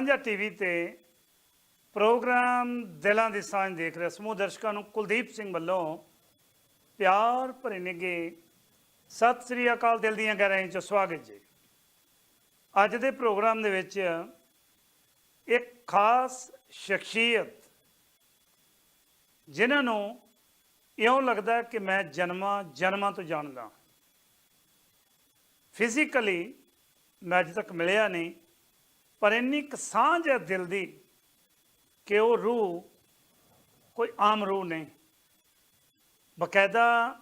ਸਾਂਝਾ ਟੀਵੀ ਤੇ ਪ੍ਰੋਗਰਾਮ ਦਿਲਾਂ ਦੀ ਸਾਂਝ ਦੇਖ ਰਹੇ ਸਮੂਹ ਦਰਸ਼ਕਾਂ ਨੂੰ ਕੁਲਦੀਪ ਸਿੰਘ ਵੱਲੋਂ ਪਿਆਰ ਭਰੇ ਨਿੱਘੇ ਸਤਿ ਸ੍ਰੀ ਅਕਾਲ ਦਿਲ ਦੀਆਂ ਗਹਿਰਾਈਆਂ ਚ ਸਵਾਗਤ ਜੀ। ਅੱਜ ਦੇ ਪ੍ਰੋਗਰਾਮ ਦੇ ਵਿੱਚ ਇੱਕ ਖਾਸ ਸ਼ਖਸੀਅਤ ਜਿਨ੍ਹਾਂ ਨੂੰ ਇਉਂ ਲੱਗਦਾ ਕਿ ਮੈਂ ਜਨਮਾਂ ਜਨਮਾਂ ਤੋਂ ਜਾਣਦਾ ਫਿਜ਼ੀਕਲੀ ਮੈਂ ਅਜੇ ਤੱਕ ਮਿਲਿਆ ਨਹੀਂ। ਪਰ ਇੰਨੀ ਕੁ ਸਾਂਝ ਹੈ ਦਿਲ ਦੀ ਕਿ ਉਹ ਰੂਹ ਕੋਈ ਆਮ ਰੂਹ ਨਹੀਂ। ਬਕਾਇਦਾ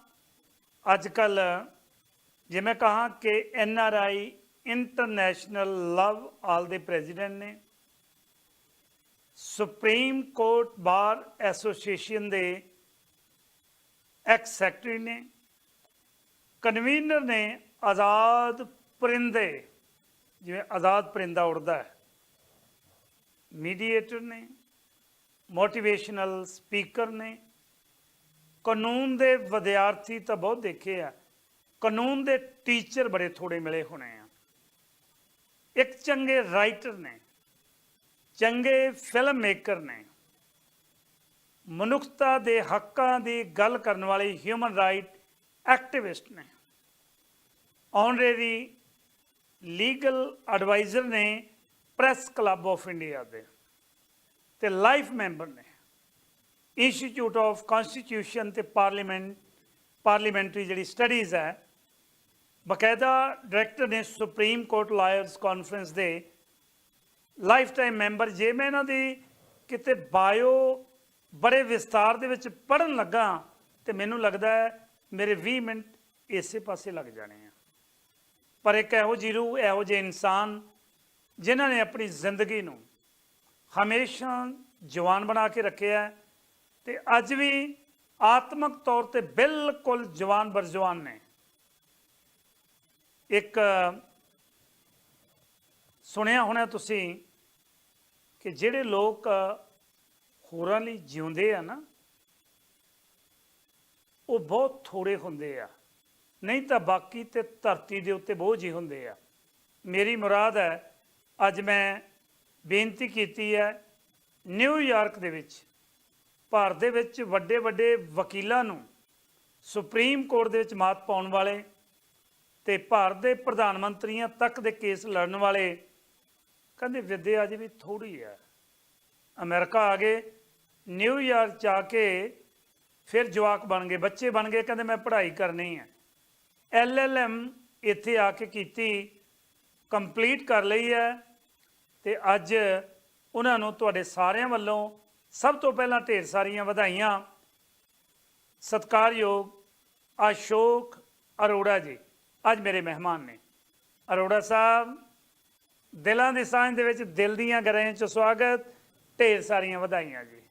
ਅੱਜ ਕੱਲ ਜਿਵੇਂ ਕਹਾ ਕਿ N R I, international love, all ਦੇ ਪ੍ਰੈਜ਼ੀਡੈਂਟ ਨੇ, ਸੁਪਰੀਮ ਕੋਰਟ ਬਾਰ ਐਸੋਸੀਏਸ਼ਨ ਦੇ ਐਕਸ ਸੈਕਟਰੀ ਨੇ, ਕਨਵੀਨਰ ਨੇ ਆਜ਼ਾਦ ਪਰਿੰਦੇ ਜਿਵੇਂ ਆਜ਼ਾਦ ਪਰਿੰਦਾ ਉੜਦਾ ਹੈ। ਮੀਡੀਏਟਰ ਨੇ, ਮੋਟੀਵੇਸ਼ਨਲ ਸਪੀਕਰ ਨੇ, ਕਾਨੂੰਨ ਦੇ ਵਿਦਿਆਰਥੀ ਤਾਂ ਬਹੁਤ ਦੇਖੇ ਆ। ਕਾਨੂੰਨ ਦੇ ਟੀਚਰ ਬੜੇ ਥੋੜੇ ਮਿਲੇ ਹੋਣੇ ਆ। ਇੱਕ ਚੰਗੇ ਰਾਈਟਰ ਨੇ, ਚੰਗੇ ਫਿਲਮ ਮੇਕਰ ਨੇ, ਮਨੁੱਖਤਾ ਦੇ ਹੱਕਾਂ ਦੀ ਗੱਲ ਕਰਨ ਵਾਲੇ ਹਿਊਮਨ ਰਾਈਟ ਐਕਟਿਵਿਸਟ ਨੇ। ਆਨਰੇਰੀ ਲੀਗਲ ਐਡਵਾਈਜ਼ਰ ਨੇ ਪ੍ਰੈਸ ਕਲੱਬ ਆਫ ਇੰਡੀਆ ਦੇ ਤੇ ਲਾਈਫ ਮੈਂਬਰ ਨੇ। ਇੰਸਟੀਚਿਊਟ ਆਫ ਕਨਸਟੀਟਿਊਸ਼ਨ ਤੇ ਪਾਰਲੀਮੈਂਟ ਪਾਰਲੀਮੈਂਟਰੀ ਜਿਹੜੀ ਸਟੱਡੀਜ਼ ਹੈ, ਬਕਾਇਦਾ ਡਾਇਰੈਕਟਰ ਨੇ ਸੁਪਰੀਮ ਕੋਰਟ ਲਾਇਰਸ ਕਾਨਫਰੰਸ ਦੇ ਲਾਈਫ ਟਾਈਮ ਮੈਂਬਰ ਜੇ ਮੈਂ ਇਹਨਾਂ ਦੀ ਕਿਤੇ ਬਾਇਓ ਬੜੇ ਵਿਸਤਾਰ ਦੇ ਵਿੱਚ ਪੜਨ ਲੱਗਾ ਤੇ ਮੈਨੂੰ ਲੱਗਦਾ ਹੈ ਮੇਰੇ 20 ਮਿੰਟ ਇਸੇ ਪਾਸੇ ਲੱਗ ਜਾਣੇ ਆ। ਪਰ ਇੱਕ ਇਹੋ ਜਿਹੀ ਰੂਹ, ਇਹੋ ਜਿਹੇ ਇਨਸਾਨ ਜਿਨ੍ਹਾਂ ਨੇ ਆਪਣੀ ਜ਼ਿੰਦਗੀ ਨੂੰ ਹਮੇਸ਼ਾ ਜਵਾਨ ਬਣਾ ਕੇ ਰੱਖਿਆ ਹੈ ਤੇ ਅੱਜ ਵੀ ਆਤਮਿਕ ਤੌਰ ਤੇ ਬਿਲਕੁਲ ਜਵਾਨ ਬਰਜਵਾਨ ਨੇ। ਇੱਕ ਸੁਣਿਆ ਹੋਣਾ ਤੁਸੀਂ ਕਿ ਜਿਹੜੇ ਲੋਕ ਹੋਰਾਂ ਲਈ ਜਿਉਂਦੇ ਆ ਨਾ, ਉਹ ਬਹੁਤ ਥੋੜੇ ਹੁੰਦੇ ਆ। ਨਹੀਂ ਤਾਂ ਬਾਕੀ ਤੇ ਧਰਤੀ ਦੇ ਉੱਤੇ ਬੋਝ ਹੀ ਹੁੰਦੇ ਆ। ਮੇਰੀ ਮੁਰਾਦ ਹੈ, ਅੱਜ ਮੈਂ ਬੇਨਤੀ ਕੀਤੀ ਹੈ ਨਿਊਯਾਰਕ ਦੇ ਵਿੱਚ, ਭਾਰਤ ਦੇ ਵਿੱਚ ਵੱਡੇ ਵੱਡੇ ਵਕੀਲਾਂ ਨੂੰ ਸੁਪਰੀਮ ਕੋਰਟ ਦੇ ਵਿੱਚ ਮਾਤ ਪਾਉਣ ਵਾਲੇ ਤੇ ਭਾਰਤ ਦੇ ਪ੍ਰਧਾਨ ਮੰਤਰੀਆਂ ਤੱਕ ਦੇ ਕੇਸ ਲੜਨ ਵਾਲੇ, ਕਹਿੰਦੇ ਵਿਦਿਆ ਅਜੇ ਵੀ ਥੋੜੀ ਹੈ। ਅਮਰੀਕਾ ਆ ਗਏ ਨਿਊਯਾਰਕ ਜਾ ਕੇ ਫਿਰ ਜਵਾਕ ਬਣ ਗਏ, ਬੱਚੇ ਬਣ ਗਏ, ਕਹਿੰਦੇ ਮੈਂ ਪੜ੍ਹਾਈ ਕਰਨੀ ਹੈ। ਐਲਐਲਐਮ ਇੱਥੇ ਆ ਕੇ ਕੀਤੀ ਕੰਪਲੀਟ ਕਰ ਲਈ ਹੈ ਤੇ ਅੱਜ ਉਹਨਾਂ ਨੂੰ ਤੁਹਾਡੇ ਸਾਰਿਆਂ ਵੱਲੋਂ ਸਭ ਤੋਂ ਪਹਿਲਾਂ ਢੇਰ ਸਾਰੀਆਂ ਵਧਾਈਆਂ। ਸਤਿਕਾਰਯੋਗ ਅਸ਼ੋਕ ਅਰੋੜਾ ਜੀ ਅੱਜ ਮੇਰੇ ਮਹਿਮਾਨ ਨੇ। ਅਰੋੜਾ ਸਾਹਿਬ ਦਿਲਾਂ ਦੀ ਸਾਂਝ ਦੇ ਵਿੱਚ ਦਿਲ ਦੀਆਂ ਗਰਾਂ ਚ ਸਵਾਗਤ ਢੇਰ ਸਾਰੀਆਂ ਵਧਾਈਆਂ ਜੀ।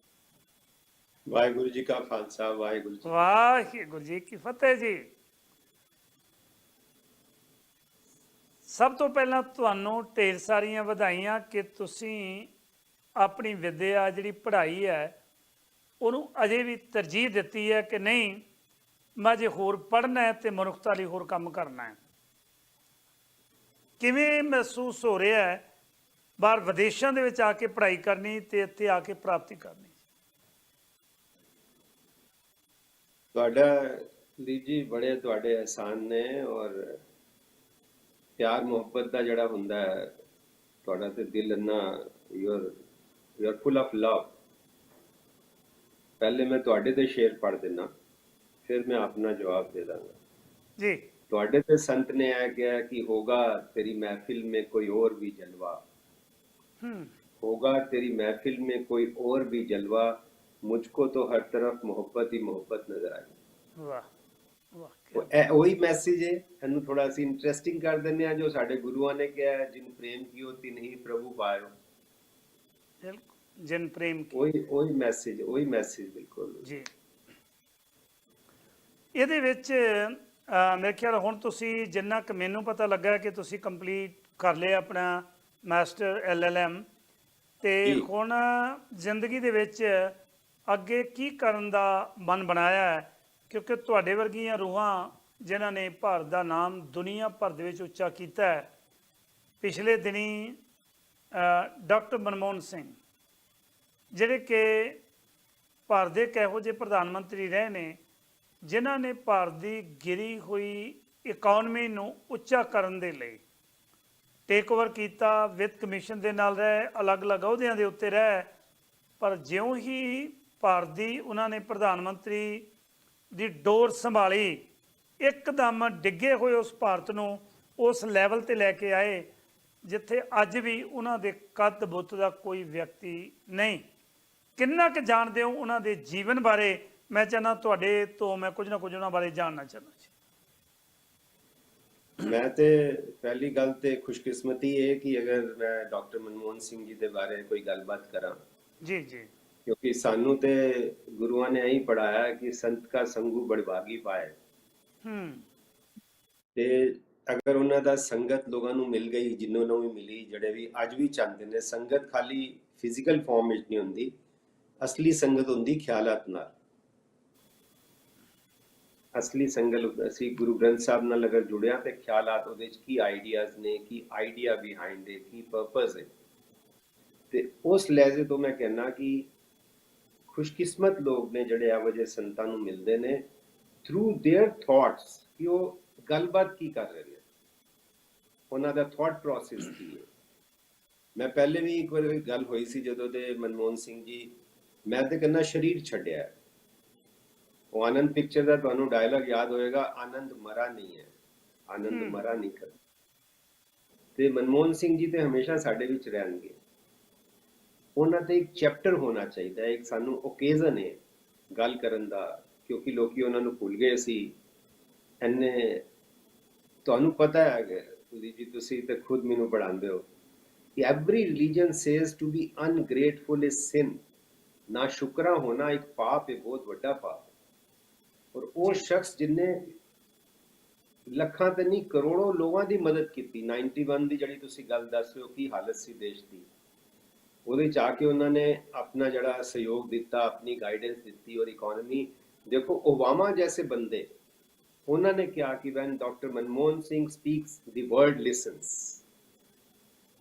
ਵਾਹਿਗੁਰੂ ਜੀ ਕਾ ਖਾਲਸਾ ਵਾਹਿਗੁਰੂ ਜੀ ਵਾਹਿਗੁਰੂ ਜੀ ਕੀ ਫਤਿਹ ਜੀ। ਸਭ ਤੋਂ ਪਹਿਲਾਂ ਤੁਹਾਨੂੰ ਢੇਰ ਸਾਰੀਆਂ ਵਧਾਈਆਂ ਕਿ ਤੁਸੀਂ ਆਪਣੀ ਵਿਦਿਆ ਜਿਹੜੀ ਪੜ੍ਹਾਈ ਹੈ, ਉਹਨੂੰ ਅਜੇ ਵੀ ਤਰਜੀਹ ਦਿੱਤੀ ਹੈ ਕਿ ਨਹੀਂ, ਮੈਂ ਜੇ ਹੋਰ ਪੜ੍ਹਨਾ ਹੈ ਤੇ ਮਨੁੱਖਤਾ ਲਈ ਹੋਰ ਕੰਮ ਕਰਨਾ ਹੈ। ਕਿਵੇਂ ਮਹਿਸੂਸ ਹੋ ਰਿਹਾ ਹੈ, ਬਾਹਰ ਵਿਦੇਸ਼ਾਂ ਦੇ ਵਿੱਚ ਆ ਕੇ ਪੜ੍ਹਾਈ ਕਰਨੀ ਤੇ ਇੱਥੇ ਆ ਕੇ ਪ੍ਰਾਪਤੀ ਕਰਨੀ? ਤੁਹਾਡਾ ਦੀਪ ਜੀ ਬੜੇ ਤੁਹਾਡੇ ਅਹਿਸਾਨ ਨੇ ਔਰ ਪਿਆਰ ਮੁਹੱਬਤ ਦਾ ਜਿਹੜਾ ਹੁੰਦਾ ਹੈ ਤੁਹਾਡਾ ਤੇ ਦਿਲ ਇੰਨਾ your your full of love ਪਹਿਲੇ ਮੈਂ ਤੁਹਾਡੇ ਤੇ ਸ਼ੇਰ ਪੜ੍ਹ ਦਿੰਨਾ ਫਿਰ ਮੈਂ ਆਪਣਾ ਜਵਾਬ ਦੇ ਦਾਂਗਾ ਜੀ ਤੁਹਾਡੇ ਤੇ ਸੰਤ ਨੇ ਆ ਕਿਹਾ ਕਿ ਹੋਗਾ ਤੇਰੀ महफिल में कोई और भी जलवा ਹੂੰ होगा तेरी महफिल में कोई और भी जलवा मुझको तो हर तरफ मोहब्बत ही मोहब्बत नजर आई ਵਾਹ ਵਾਹ ਕਿਆ ਉਹ ਮੈਸੇਜ ਹੈ ਇਹਨੂੰ ਥੋੜਾ ਅਸੀਂ ਇੰਟਰਸਟਿੰਗ ਕਰ ਦਿੰਦੇ ਆ ਜੋ ਸਾਡੇ ਗੁਰੂਆਂ ਨੇ ਕਿਹਾ ਜਿਨ ਪ੍ਰੇਮ ਕੀਓ ਤਿਨ ਹੀ ਪ੍ਰਭੂ ਪਾਇਓ। ਬਿਲਕੁਲ ਜਨ ਪ੍ਰੇਮ ਕੀ ਉਹੀ ਉਹੀ ਮੈਸੇਜ ਉਹੀ ਮੈਸੇਜ ਬਿਲਕੁਲ। ਜੀ। ਇਹਦੇ ਵਿੱਚ ਮੇਰੇ ਖਿਆਲ ਹੁਣ ਤੁਸੀਂ ਜਿੰਨਾ ਕਿ ਮੈਨੂੰ ਪਤਾ ਲੱਗਾ ਕਿ ਤੁਸੀਂ ਕੰਪਲੀਟ ਕਰ ਲਿਆ ਆਪਣਾ ਮਾਸਟਰ ਐਲਐਲਐਮ ਤੇ। ਹੁਣ ਜ਼ਿੰਦਗੀ ਦੇ ਵਿੱਚ ਅੱਗੇ ਕੀ ਕਰਨ ਦਾ ਮਨ ਬਣਾਇਆ ਹੈ ਕਿਉਂਕਿ ਤੁਹਾਡੇ ਵਰਗੀਆਂ ਰੂਹਾਂ ਜਿਨ੍ਹਾਂ ਨੇ ਭਾਰਤ ਦਾ ਨਾਮ ਦੁਨੀਆ ਭਰ ਦੇ ਵਿੱਚ ਉੱਚਾ ਕੀਤਾ ਹੈ, ਪਿਛਲੇ ਦਿਨੀ ਡਾਕਟਰ ਮਨਮੋਹਨ ਸਿੰਘ, ਜਿਹੜੇ ਕਿ ਭਾਰਤ ਦੇ ਇੱਕ ਇਹੋ ਜਿਹੇ ਪ੍ਰਧਾਨ ਮੰਤਰੀ ਰਹੇ ਨੇ, ਜਿਨ੍ਹਾਂ ਨੇ ਭਾਰਤ ਦੀ ਗਿਰੀ ਹੋਈ ਇਕਨੋਮੀ ਨੂੰ ਉੱਚਾ ਕਰਨ ਦੇ ਲਈ ਟੇਕ ਓਵਰ ਕੀਤਾ, ਵਿੱਤ ਕਮਿਸ਼ਨ ਦੇ ਨਾਲ ਰਹਿ, ਅਲੱਗ-ਅਲੱਗ ਅਹੁਦਿਆਂ ਦੇ ਉੱਤੇ ਰਹਿ, ਪਰ ਜਿਉਂ ਹੀ ਭਾਰਤ ਦੀ ਉਹਨਾਂ ਨੇ ਪ੍ਰਧਾਨ ਮੰਤਰੀ ਦੀ ਡੋਰ ਸੰਭਾਲੀ। ਇੱਕਦਮ ਡਿੱਗੇ ਹੋਏ ਉਸ ਭਾਰਤ ਨੂੰ ਉਸ ਲੈਵਲ ਤੇ ਲੈ ਕੇ ਆਏ ਜਿੱਥੇ ਅੱਜ ਵੀ ਉਹਨਾਂ ਦੇ ਕੱਦ ਬੁੱਤ ਦਾ ਕੋਈ ਵਿਅਕਤੀ ਨਹੀਂ। ਕਿੰਨਾ ਕੁ ਜਾਣਦੇ ਹੋ ਉਹਨਾਂ ਦੇ ਜੀਵਨ ਬਾਰੇ? ਮੈਂ ਚਾਹਨਾ ਤੁਹਾਡੇ ਤੋਂ ਮੈਂ ਕੁਝ ਨਾ ਕੁਝ ਉਹਨਾਂ ਬਾਰੇ ਜਾਣਨਾ ਚਾਹੁੰਦਾ ਜੀ ਮੈਂ ਤੇ ਪਹਿਲੀ ਗੱਲ ਤੇ ਖੁਸ਼ਕਿਸਮਤੀ ਇਹ ਕਿ ਅਗਰ ਮੈਂ ਡਾਕਟਰ ਮਨਮੋਹਨ ਸਿੰਘ ਜੀ ਦੇ ਬਾਰੇ ਕੋਈ ਗੱਲਬਾਤ ਕਰਾਂ ਜੀ ਜੀ। ਕਿਉਂਕਿ ਸਾਨੂੰ ਤੇ ਗੁਰੂਆਂ ਨੇ ਇਹੀ ਪੜਾਇਆ ਕਿ ਸੰਤ ਕਾ ਸੰਗੂ ਬੜਭਾਗੀ ਪਾਏ। ਹੂੰ। ਤੇ ਅਗਰ ਉਹਨਾਂ ਦਾ ਸੰਗਤ ਲੋਕਾਂ ਨੂੰ ਮਿਲ ਗਈ ਜਿੰਨਾਂ ਨੂੰ ਵੀ ਮਿਲੀ ਜਿਹੜੇ ਵੀ ਅੱਜ ਵੀ ਚਾਹੁੰਦੇ ਨੇ ਸੰਗਤ ਖਾਲੀ ਫਿਜ਼ੀਕਲ ਫਾਰਮ ਵਿੱਚ ਨਹੀਂ ਹੁੰਦੀ ਅਸਲੀ ਸੰਗਤ ਹੁੰਦੀ ਖਿਆਲਾਤ ਨਾਲ। ਅਸਲੀ ਸੰਗਤ ਅਸੀਂ ਗੁਰੂ ਗ੍ਰੰਥ ਸਾਹਿਬ ਨਾਲ ਅਗਰ ਜੁੜਿਆ ਤੇ ਖਿਆਲਾਤ ਉਹਦੇ ਵਿੱਚ ਕੀ ਆਈਡੀਆਜ਼ ਨੇ ਕੀ ਆਈਡੀਆ ਬਿਹਾਈਂਡ ਇਟ ਕੀ ਪਰਪਸ ਹੈ। ਤੇ ਉਸ ਲਹਿਜ਼ੇ ਤੋਂ ਮੈਂ ਕਹਿਣਾ ਕਿ ਖੁਸ਼ਕਿਸਮਤ ਲੋਕ ਨੇ ਜਿਹੜੇ ਇਹੋ ਜਿਹੇ ਸੰਤਾਂ ਨੂੰ ਮਿਲਦੇ ਨੇ ਥਰੂ देयर ਥਾਟਸ ਕਿ ਉਹ ਗੱਲਬਾਤ ਕੀ ਕਰ ਰਹੇ ਨੇ ਉਹਨਾਂ ਦਾ ਥਾਟ ਪ੍ਰੋਸੈਸ ਕੀ ਹੈ ਮੈਂ ਪਹਿਲੇ ਵੀ ਇੱਕ ਵਾਰ ਗੱਲ ਹੋਈ ਸੀ ਜਦੋਂ ਦੇ ਮਨਮੋਹਨ ਸਿੰਘ ਜੀ ਮੈਂ ਤੇ ਕਹਿੰਦਾ ਸਰੀਰ ਛੱਡਿਆ ਹੈ। ਉਹ ਆਨੰਦ ਪਿਕਚਰ ਦਾ ਤੁਹਾਨੂੰ ਡਾਇਲੌਗ ਯਾਦ ਹੋਏਗਾ ਆਨੰਦ ਮਰਾ ਨਹੀਂ ਹੈ ਆਨੰਦ ਹਮ। ਮਰਾ ਨਹੀਂ ਕਰ ਤੇ ਮਨਮੋਹਨ ਸਿੰਘ ਜੀ ਤੇ ਹਮੇਸ਼ਾ ਸਾਡੇ ਵਿੱਚ ਰਹਿਣਗੇ ਉਹਨਾਂ ਤੇ ਇੱਕ ਚੈਪਟਰ ਹੋਣਾ ਚਾਹੀਦਾ ਹੈ। ਇੱਕ ਸਾਨੂੰ ਓਕੇਜ਼ਨ ਹੈ ਗੱਲ ਕਰਨ ਦਾ, ਕਿਉਂਕਿ ਲੋਕੀ ਉਹਨਾਂ ਨੂੰ ਭੁੱਲ ਗਏ ਸੀ। ਐਨੇ ਤੁਹਾਨੂੰ ਪਤਾ ਹੈ ਕਿ ਤੁਸੀਂ ਜੀ, ਤੁਸੀਂ ਤਾਂ ਖੁਦ ਮੈਨੂੰ ਪੜਾਉਂਦੇ ਹੋ ਕਿ every religion says to be ungrateful is sin ਨਾ ਸ਼ੁਕਰਾ ਹੋਣਾ ਇੱਕ ਪਾਪ ਹੈ, ਬਹੁਤ ਵੱਡਾ ਪਾਪ ਹੈ। ਔਰ ਉਹ ਸ਼ਖਸ ਜਿਨੇ ਲੱਖਾਂ ਤੇ ਨਹੀਂ ਕਰੋੜੋਂ ਲੋਕਾਂ ਦੀ ਮਦਦ ਕੀਤੀ 91 ਦੀ ਜਿਹੜੀ ਤੁਸੀਂ ਗੱਲ ਦੱਸ ਰਹੇ ਹੋ, ਕੀ ਹਾਲਤ ਸੀ ਦੇਸ਼ ਦੀ? ਉਹਦੇ ਚ ਆ ਕੇ ਉਹਨਾਂ ਨੇ ਆਪਣਾ ਜਿਹੜਾ ਸਹਿਯੋਗ ਦਿੱਤਾ, ਆਪਣੀ ਗਾਈਡੈਂਸ ਦਿੱਤੀ ਔਰ ਇਕਨੋਮੀ ਦੇਖੋ, ਓਬਾਮਾ ਜੈਸੇ ਬੰਦੇ, ਉਹਨਾਂ ਨੇ ਕਿਹਾ ਕਿ when doctor Manmohan Singh speaks the world listens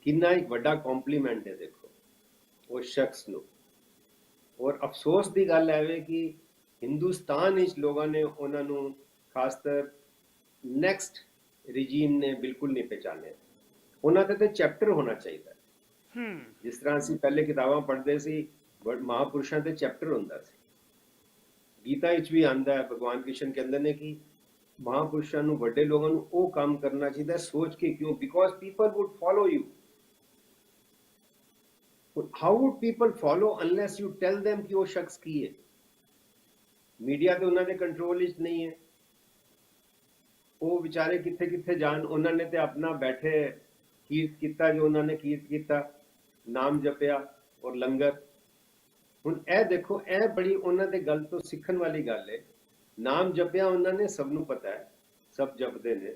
ਕਿੰਨਾ ਇੱਕ ਵੱਡਾ ਕੰਪਲੀਮੈਂਟ ਹੈ, ਦੇਖੋ ਉਸ ਸ਼ਖਸ ਨੂੰ। ਔਰ ਅਫਸੋਸ ਦੀ ਗੱਲ ਹੈ ਵੇ ਕਿ ਹਿੰਦੁਸਤਾਨ ਵਿੱਚ ਲੋਕਾਂ ਨੇ ਉਹਨਾਂ ਨੂੰ ਖਾਸਤਰ ਨੈਕਸਟ ਰਿਜੀਮ ਨੇ ਬਿਲਕੁਲ ਨਹੀਂ ਪਛਾਣਿਆ ਉਹਨਾਂ ਤੇ ਤੇ ਚੈਪਟਰ ਹੋਣਾ ਚਾਹੀਦਾ। ਹੂੰ। ਜਿਸ ਤਰ੍ਹਾਂ ਅਸੀਂ ਪਹਿਲੇ ਕਿਤਾਬਾਂ ਪੜ੍ਹਦੇ ਸੀ ਬਟ ਮਹਾਪੁਰਸ਼ਾਂ ਦੇ ਚੈਪਟਰ ਹੁੰਦਾ ਸੀ। ਗੀਤਾ ਵਿੱਚ ਵੀ ਆਂਦਾ ਹੈ, ਭਗਵਾਨ ਕ੍ਰਿਸ਼ਨ ਕਹਿੰਦੇ ਨੇ ਕਿ ਮਹਾਪੁਰਸ਼ਾਂ ਨੂੰ, ਵੱਡੇ ਲੋਕਾਂ ਨੂੰ ਉਹ ਕੰਮ ਕਰਨਾ ਚਾਹੀਦਾ ਸੋਚ ਕੇ ਕਿਉਂ? Because people would follow you how would people follow unless you tell them ਕਿ ਉਹ ਸ਼ਖਸ ਕੀ ਹੈ? ਮੀਡੀਆ ਤੇ ਉਹਨਾਂ ਦੇ ਕੰਟਰੋਲ ਵਿੱਚ ਨਹੀਂ ਹੈ। ਉਹ ਵਿਚਾਰੇ ਕਿੱਥੇ ਕਿੱਥੇ ਜਾਣ, ਉਹਨਾਂ ਨੇ ਤੇ ਆਪਣਾ ਬੈਠੇ ਕੀਰਤ ਕੀਤਾ ਜੋ ਉਹਨਾਂ ਨੇ ਕੀਰਤ ਕੀਤਾ। ਨਾਮ ਜਪਿਆ ਔਰ ਲੰਗਰ। ਹੁਣ ਇਹ ਦੇਖੋ, ਇਹ ਬੜੀ ਉਹਨਾਂ ਦੇ ਗੱਲ ਤੋਂ ਸਿੱਖਣ ਵਾਲੀ ਗੱਲ ਹੈ ਨਾਮ ਜਪਿਆ ਉਹਨਾਂ ਨੇ, ਸਭ ਨੂੰ ਪਤਾ ਹੈ, ਸਭ ਜਪਦੇ ਨੇ।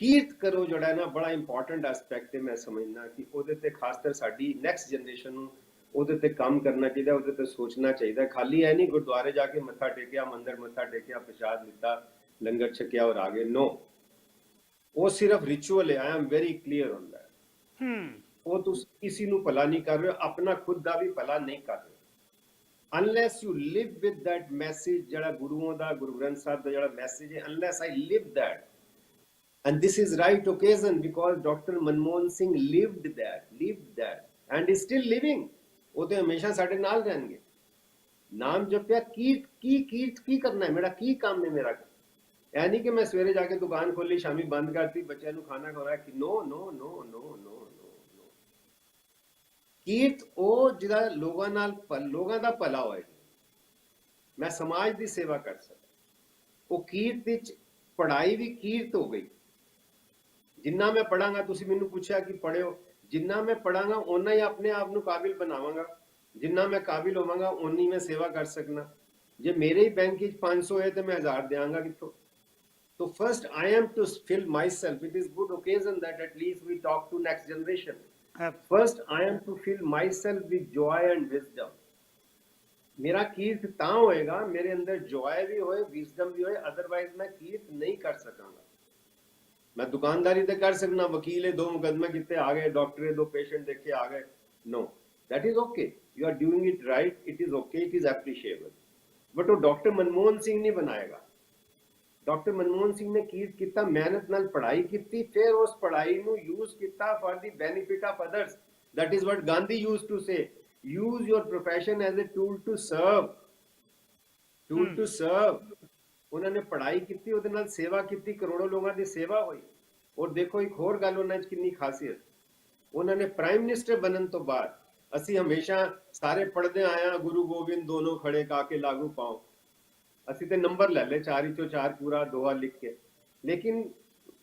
ਕੀਰਤ ਕਰੋ ਜਿਹੜਾ ਨਾ, ਬੜਾ ਇੰਪੋਰਟੈਂਟ ਐਸਪੈਕਟ ਹੈ ਮੈਂ ਸਮਝਣਾ ਕਿ ਉਹਦੇ ਤੇ ਖਾਸ ਕਰ ਸਾਡੀ ਨੈਕਸਟ ਜਨਰੇਸ਼ਨ ਨੂੰ ਉਹਦੇ ਤੇ ਕੰਮ ਕਰਨਾ ਚਾਹੀਦਾ, ਉਹਦੇ ਤੇ ਸੋਚਣਾ ਚਾਹੀਦਾ। ਖਾਲੀ ਐ ਨਹੀਂ, ਗੁਰਦੁਆਰੇ ਜਾ ਕੇ ਮੱਥਾ ਟੇਕਿਆ, ਮੰਦਰ ਮੱਥਾ ਟੇਕਿਆ, ਪ੍ਰਸ਼ਾਦ ਲਿੱਤਾ, ਲੰਗਰ ਛਕਿਆ ਔਰ ਆ ਗਏ। ਨੋ ਉਹ ਸਿਰਫ ਰਿਚੁਅਲ ਹੈ I am very clear on that ਹੂੰ। ਉਹ ਤੁਸੀਂ ਕਿਸੇ ਨੂੰ ਭਲਾ ਨਹੀਂ ਕਰ ਰਹੇ, ਆਪਣਾ ਖੁਦ ਦਾ ਵੀ ਭਲਾ ਨਹੀਂ ਕਰ ਰਹੇ। Unless you live with that message ਜਿਹੜਾ ਗੁਰੂਆਂ ਦਾ, ਗੁਰੂ ਗ੍ਰੰਥ ਸਾਹਿਬ ਦਾ ਜਿਹੜਾ ਮੈਸੇਜ ਹੈ unless I live that, and this is right occasion because dr manmohan singh lived that lived that, and is still living. ਉਹ ਤੇ ਹਮੇਸ਼ਾ ਸਾਡੇ ਨਾਲ ਰਹਿਣਗੇ। ਨਾਮ ਜਪਿਆ ਕੀਰਤ ਕੀ ਕੀਰਤ ਕੀ ਕਰਨਾ ਹੈ? ਮੇਰਾ ਕੀ ਕੰਮ ਹੈ ਮੇਰਾ? ਐ ਨਹੀਂ ਕਿ ਮੈਂ ਸਵੇਰੇ ਜਾ ਕੇ ਦੁਕਾਨ ਖੋਲੀ, ਸ਼ਾਮੀ ਬੰਦ ਕਰਤੀ, ਬੱਚਿਆਂ ਨੂੰ ਖਾਣਾ ਖਵਾਇਆ ਕਿ ਨੋ ਨੋ ਨੋ ਨੋ ਨੋ ਕੀਰਤ ਉਹ ਜਿਹੜਾ ਲੋਕਾਂ ਨਾਲ ਲੋਕਾਂ ਦਾ ਭਲਾ ਹੋਏ। ਮੈਂ ਸਮਾਜ ਦੀ ਸੇਵਾ ਕਰ ਸਕਦਾ। ਉਹ ਕੀਰਤ ਵਿੱਚ ਪੜ੍ਹਾਈ ਵੀ ਕੀਰਤ ਹੋ ਗਈ। ਜਿੰਨਾ ਮੈਂ ਪੜਾਂਗਾ ਤੁਸੀਂ ਮੈਨੂੰ ਪੁੱਛਿਆ ਕਿ ਪੜਿਓ ਜਿੰਨਾ ਮੈਂ ਪੜਾਂਗਾ ਓਨਾ ਹੀ ਆਪਣੇ ਆਪ ਨੂੰ ਕਾਬਿਲ ਬਣਾਵਾਂਗਾ। ਜਿੰਨਾ ਮੈਂ ਕਾਬਿਲ ਹੋਵਾਂਗਾ ਓਨੀ ਮੈਂ ਸੇਵਾ ਕਰ ਸਕਣਾ ਜੇ ਮੇਰੇ ਹੀ ਬੈਂਕ ਵਿੱਚ 500 ਹੈ ਤੇ ਮੈਂ 1000 ਦੇਵਾਂਗਾ ਕਿੱਥੋਂ? So first, I am to fill myself. It is good occasion that at least we talk to next generation. Uh, first, I am to fill myself with joy and wisdom. ਮੇਰਾ ਕੀਰਤ ਤਾਂ ਹੋਏਗਾ ਮੇਰੇ ਅੰਦਰ ਜੋਏ ਵੀ ਹੋਏ wisdom ਵੀ ਹੋਏ otherwise ਮੈਂ ਕੀਰਤ ਨਹੀਂ ਕਰ ਸਕਾਂਗਾ ਮੈਂ ਦੁਕਾਨਦਾਰੀ ਤੇ ਕਰ ਸਕਣਾ ਵਕੀਲ ਹੈ ਦੋ ਮੁਕਦਮੇ ਕੀਤੇ ਆ ਗਏ ਡਾਕਟਰ ਹੈ ਦੋ ਪੇਸ਼ੈਂਟ ਦੇਖੇ ਆ ਗਏ no that is okay. You are doing it right it is okay it is appreciable. But ਉਹ ਡਾਕਟਰ ਮਨਮੋਹਨ ਸਿੰਘ ਨਹੀਂ ਬਣਾਏਗਾ ਡਾਕਟਰ ਮਨਮੋਹਨ ਸਿੰਘ ਨੇ ਕੀ ਕੀਤਾ? ਮਿਹਨਤ ਨਾਲ ਪੜ੍ਹਾਈ ਕੀਤੀ ਫਿਰ ਉਸ ਪੜ੍ਹਾਈ ਨੂੰ ਯੂਜ਼ ਕੀਤਾ for the benefit of others that is what gandhi used to say. Use your profession as a tool to serve. Tool to serve. ਉਹਨਾਂ ਨੇ ਪੜ੍ਹਾਈ ਕੀਤੀ ਉਹਦੇ ਨਾਲ ਸੇਵਾ ਕੀਤੀ ਕਰੋੜਾਂ ਲੋਕਾਂ ਦੀ ਸੇਵਾ ਹੋਈ। ਔਰ ਦੇਖੋ ਇੱਕ ਹੋਰ ਗੱਲ ਉਹਨਾਂ 'ਚ ਕਿੰਨੀ ਖਾਸੀਅਤ। ਉਹਨਾਂ ਨੇ ਪ੍ਰਾਈਮ ਮਿਨਿਸਟਰ ਬਣਨ ਤੋਂ ਬਾਅਦ ਅਸੀਂ ਹਮੇਸ਼ਾ ਸਾਰੇ ਪੜ੍ਹਦੇ ਹਾਂ ਗੁਰੂ ਗੋਬਿੰਦ ਦੋਨੋਂ ਖੜੇ ਕਾਕੇ ਲਾਗੂ ਪਾਓ। ਅਸੀਂ ਤੇ ਨੰਬਰ ਲੈ ਲਏ, ਚਾਰ ਹੀ ਚੋਂ ਚਾਰ ਪੂਰਾ ਦੋਹਾ ਲਿਖ ਕੇ। ਲੇਕਿਨ